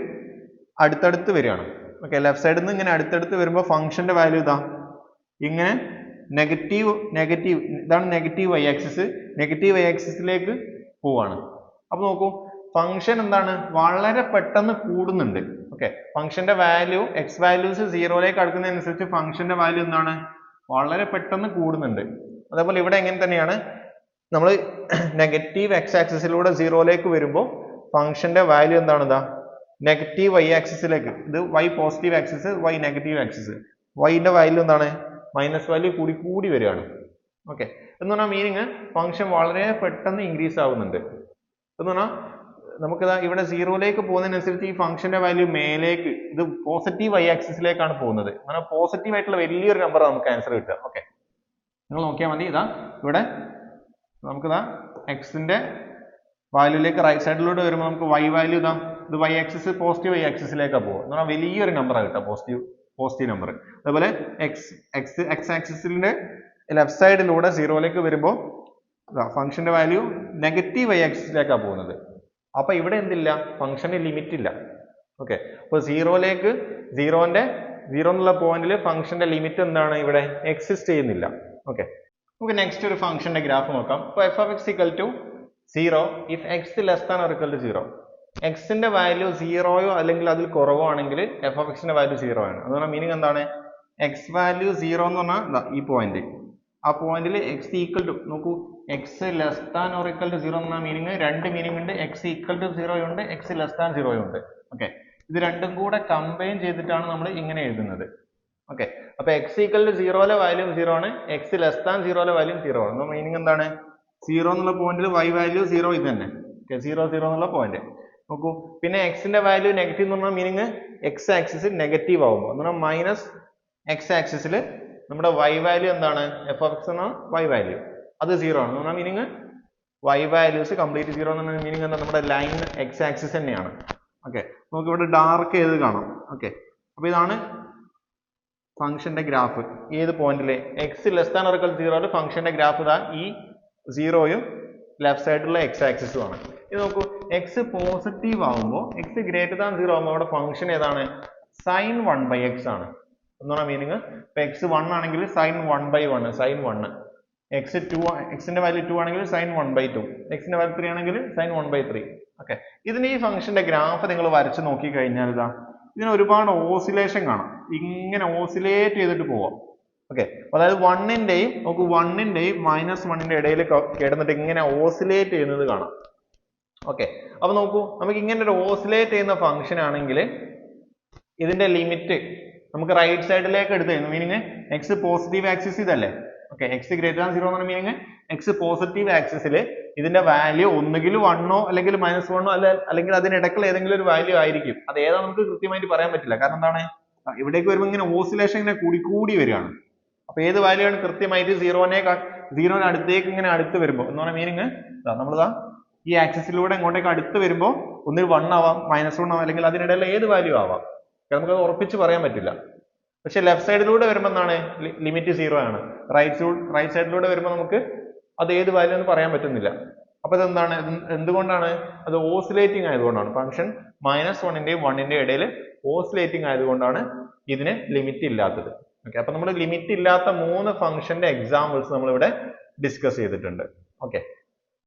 അടുത്തടുത്ത് വരികയാണ്. ഓക്കെ ലെഫ്റ്റ് സൈഡിൽ നിന്ന് ഇങ്ങനെ അടുത്തടുത്ത് വരുമ്പോൾ ഫംഗ്ഷന്റെ വാല്യൂ ഇതാ. ഇങ്ങനെ നെഗറ്റീവ് നെഗറ്റീവ് ഇതാണ് negative y axis negative y ആക്സിസിലേക്ക് പോവാണ്. അപ്പോൾ നോക്കൂ ഫംഗ്ഷൻ എന്താണ്? വളരെ പെട്ടെന്ന് കൂടുന്നുണ്ട്. ഓക്കെ ഫംഗ്ഷന്റെ വാല്യൂ എക്സ് വാല്യൂസ് സീറോയിലേക്ക് അടുക്കുന്നതനുസരിച്ച് ഫംഗ്ഷന്റെ വാല്യൂ എന്താണ്? വളരെ പെട്ടെന്ന് കൂടുന്നുണ്ട്. അതേപോലെ ഇവിടെ എങ്ങനെ തന്നെയാണ്? നമ്മൾ നെഗറ്റീവ് എക്സ് ആക്സിസിലൂടെ സീറോയിലേക്ക് വരുമ്പോൾ ഫംഗ്ഷന്റെ വാല്യൂ എന്താണ് ഇതാ? നെഗറ്റീവ് വൈ ആക്സിസിലേക്ക് ഇത് y positive axis y negative axis വൈന്റെ value എന്താണ്? മൈനസ് വാല്യൂ കൂടി കൂടി വരികയാണ്. ഓക്കെ എന്ന് പറഞ്ഞാൽ മീനിങ് ഫംഗ്ഷൻ വളരെ പെട്ടെന്ന് ഇൻക്രീസ് ആവുന്നുണ്ട്. എന്ന് പറഞ്ഞാൽ നമുക്കിതാ ഇവിടെ സീറോയിലേക്ക് പോകുന്നതിനനുസരിച്ച് ഈ ഫംഗ്ഷന്റെ വാല്യൂ മേലേക്ക് ഇത് പോസിറ്റീവ് വൈ ആക്സിസിലേക്കാണ് പോകുന്നത്. അങ്ങനെ പോസിറ്റീവ് ആയിട്ടുള്ള വലിയൊരു നമ്പർ നമുക്ക് ആൻസർ കിട്ടുക. ഓക്കെ നിങ്ങൾ നോക്കിയാൽ മതി. ഇതാ ഇവിടെ നമുക്ക് നമുക്കിതാ എക്സിന്റെ വാല്യൂലേക്ക് റൈറ്റ് സൈഡിലൂടെ വരുമ്പോൾ നമുക്ക് വൈ വാല്യൂ ഇതാ ഇത് വൈ ആക്സിസ് പോസിറ്റീവ് വൈ ആക്സിസിലേക്കാണ് പോകുക. എന്ന് പറഞ്ഞാൽ വലിയൊരു നമ്പറാണ് കിട്ടുക പോസിറ്റീവ് പോസിറ്റീവ് നമ്പർ അതേപോലെ എക്സ് എക്സ് എക്സ് ആക്സിസിന്റെ ലെഫ്റ്റ് സൈഡിലൂടെ സീറോയിലേക്ക് വരുമ്പോൾ ഫംഗ്ഷന്റെ വാല്യൂ നെഗറ്റീവ് വൈ ആക്സിസിലേക്കാണ് പോകുന്നത്. അപ്പൊ ഇവിടെ എന്തില്ല? ഫംഗ്ഷന് ലിമിറ്റ് ഇല്ല. ഓക്കെ അപ്പോൾ സീറോയിലേക്ക് സീറോന്റെ സീറോ എന്നുള്ള പോയിന്റിൽ ഫംഗ്ഷന്റെ ലിമിറ്റ് എന്താണ് ഇവിടെ? എക്സിസ്റ്റ് ചെയ്യുന്നില്ല. ഓക്കെ നമുക്ക് നെക്സ്റ്റ് ഒരു ഫംഗ്ഷന്റെ ഗ്രാഫ് നോക്കാം. ഇപ്പൊ f of x equal to zero if x less than or to zero എക്സിന്റെ വാല്യൂ സീറോയോ അല്ലെങ്കിൽ അതിൽ കുറവോ ആണെങ്കിൽ എഫ് ഓഫ് എക്സിന്റെ വാല്യൂ സീറോ ആണ്. അതുകൊണ്ട് മീനിങ് എന്താണ്? എക്സ് വാല്യൂ സീറോ എന്ന് പറഞ്ഞാൽ ഈ പോയിന്റ് ആ പോയിന്റിൽ എക്സ് ഈക്വൽ ടു നോക്കൂ. X less than or equal to zero എന്ന മീനിങ് രണ്ട് മീനിങ് ഉണ്ട് എക്സ് ഈക്വൽ ടു സീറോയും ഉണ്ട് എക്സ് ലെസ് താൻ സീറോയും ഉണ്ട്. ഓക്കെ ഇത് രണ്ടും കൂടെ കമ്പൈൻ ചെയ്തിട്ടാണ് നമ്മൾ ഇങ്ങനെ എഴുതുന്നത്. ഓക്കെ അപ്പൊ എക്സ് ഈക്വൽ ടു സീറോയിലെ വാല്യൂ സീറോ ആണ് എക്സ് ലെസ് താൻ സീറോയിലെ വാല്യൂ സീറോ ആണ്. മീനിങ് എന്താണ്? സീറോ എന്നുള്ള പോയിന്റിൽ വൈ വാല്യൂ സീറോ ഇത് തന്നെ. സീറോ സീറോ എന്നുള്ള പോയിന്റ് നോക്കൂ. പിന്നെ എക്സിന്റെ വാല്യൂ നെഗറ്റീവ് എന്ന് പറഞ്ഞാൽ മീനിങ് എക്സ് ആക്സിസ് നെഗറ്റീവ് ആവുമ്പോൾ എന്ന് പറഞ്ഞാൽ മൈനസ് എക്സ് ആക്സിസിൽ നമ്മുടെ വൈ വാല്യൂ എന്താണ്? എഫ് ഓഫ് എക്സ് എന്ന വൈ വാല്യൂ അത് സീറോ ആണ്. എന്ന് പറഞ്ഞാൽ meaning y values complete zero പറഞ്ഞ മീനിങ് എന്താ? നമ്മുടെ ലൈൻ എക്സ് ആക്സിസ് തന്നെയാണ്. ഓക്കെ നമുക്ക് ഇവിടെ ഡാർക്ക് ചെയ്ത് കാണാം? ഓക്കെ അപ്പൊ ഇതാണ് ഫംഗ്ഷന്റെ ഗ്രാഫ് ഏത് പോയിന്റിലെ എക്സ് ലെസ് ദാൻ ഓർക്കൽ സീറോയിൽ ഫംഗ്ഷന്റെ ഗ്രാഫ് ഇതാ ഈ സീറോയും ലെഫ്റ്റ് സൈഡിലുള്ള എക്സ് ആക്സിസും ആണ്. ഇത് നോക്കൂ. എക്സ് പോസിറ്റീവ് ആകുമ്പോൾ എക്സ് ഗ്രേറ്റർ ദാൻ സീറോ ആകുമ്പോൾ അവിടെ ഫംഗ്ഷൻ ഏതാണ്? സൈൻ വൺ ബൈ എക്സ് ആണ്. എന്ന് പറഞ്ഞാൽ മീനിങ് ഇപ്പൊ എക്സ് വൺ ആണെങ്കിൽ sine one by one sine one x two എക്സിന്റെ വാല്യൂ ടു ആണെങ്കിൽ സൈൻ വൺ ബൈ ടു എക്സിന്റെ വാല്യൂ ത്രീ ആണെങ്കിൽ sine one by three okay ഇതിന് ഈ ഫംഗ്ഷന്റെ ഗ്രാഫ് നിങ്ങൾ വരച്ച് നോക്കി കഴിഞ്ഞാൽ ഇതാ ഇതിന് ഒരുപാട് ഓസിലേഷൻ കാണാം. ഇങ്ങനെ ഓസിലേറ്റ് ചെയ്തിട്ട് പോവാം. ഓക്കെ അതായത് വണ്ണിന്റെയും നമുക്ക് വണ്ണിന്റെയും മൈനസ് വണ്ണിന്റെ ഇടയിൽ കിടന്നിട്ട് ഇങ്ങനെ ഓസിലേറ്റ് ചെയ്യുന്നത് കാണാം. ഓക്കെ അപ്പൊ നോക്കൂ നമുക്ക് ഇങ്ങനെ ഒരു ഓസിലേറ്റ് ചെയ്യുന്ന ഫംഗ്ഷൻ ആണെങ്കിൽ ഇതിന്റെ ലിമിറ്റ് നമുക്ക് റൈറ്റ് സൈഡിലേക്ക് എടുത്ത് കഴിഞ്ഞു മീനിങ് എക്സ് പോസിറ്റീവ് ആക്സിസ് ഇതല്ലേ? Okay x greater than zero എന്ന് മീനിങ് എക്സ് പോസിറ്റീവ് ആക്സിസിൽ ഇതിന്റെ വാല്യൂ ഒന്നുകിൽ വണ്ണോ അല്ലെങ്കിൽ മൈനസ് വണ്ണോ അല്ല അല്ലെങ്കിൽ അതിനിടക്കുള്ള ഏതെങ്കിലും ഒരു വാല്യൂ ആയിരിക്കും. അത് ഏതാ നമുക്ക് കൃത്യമായിട്ട് പറയാൻ പറ്റില്ല. കാരണം എന്താണ്? ഇവിടേക്ക് വരുമ്പോൾ ഇങ്ങനെ ഓസിലേഷൻ ഇങ്ങനെ കൂടി കൂടി വരികയാണ്. അപ്പൊ ഏത് വാല്യൂ ആണ് കൃത്യമായിട്ട് സീറോനെ സീറോന് അടുത്തേക്ക് ഇങ്ങനെ അടുത്ത് വരുമ്പോൾ എന്ന് പറഞ്ഞ മീനിങ് നമ്മളിതാ ഈ ആക്സിസിലൂടെ ഇങ്ങോട്ടേക്ക് അടുത്ത് വരുമ്പോൾ ഒന്നിൽ വൺ ആവാം മൈനസ് വൺ ആവാം അല്ലെങ്കിൽ അതിനിടയിൽ ഏത് വാല്യൂ ആവാം? നമുക്ക് അത് ഉറപ്പിച്ച് പറയാൻ പറ്റില്ല. പക്ഷെ ലെഫ്റ്റ് സൈഡിലൂടെ വരുമ്പോൾ എന്താണ്? ലിമിറ്റ് സീറോ ആണ്. റൈറ്റ് റൈറ്റ് സൈഡിലൂടെ വരുമ്പോൾ നമുക്ക് അത് ഏത് വാല്യൂ എന്ന് പറയാൻ പറ്റുന്നില്ല. അപ്പൊ ഇതെന്താണ് ഇത് എന്തുകൊണ്ടാണ്? അത് ഓസിലേറ്റിംഗ് ആയതുകൊണ്ടാണ്. ഫംഗ്ഷൻ മൈനസ് വണ്ണിന്റെയും വണ്ണിന്റെയും ഇടയിൽ ഓസിലേറ്റിംഗ് ആയതുകൊണ്ടാണ് ഇതിന് ലിമിറ്റ് ഇല്ലാത്തത്. ഓക്കെ അപ്പൊ നമ്മൾ ലിമിറ്റ് ഇല്ലാത്ത മൂന്ന് ഫംഗ്ഷന്റെ എക്സാമ്പിൾസ് നമ്മൾ ഇവിടെ ഡിസ്കസ് ചെയ്തിട്ടുണ്ട്. ഓക്കെ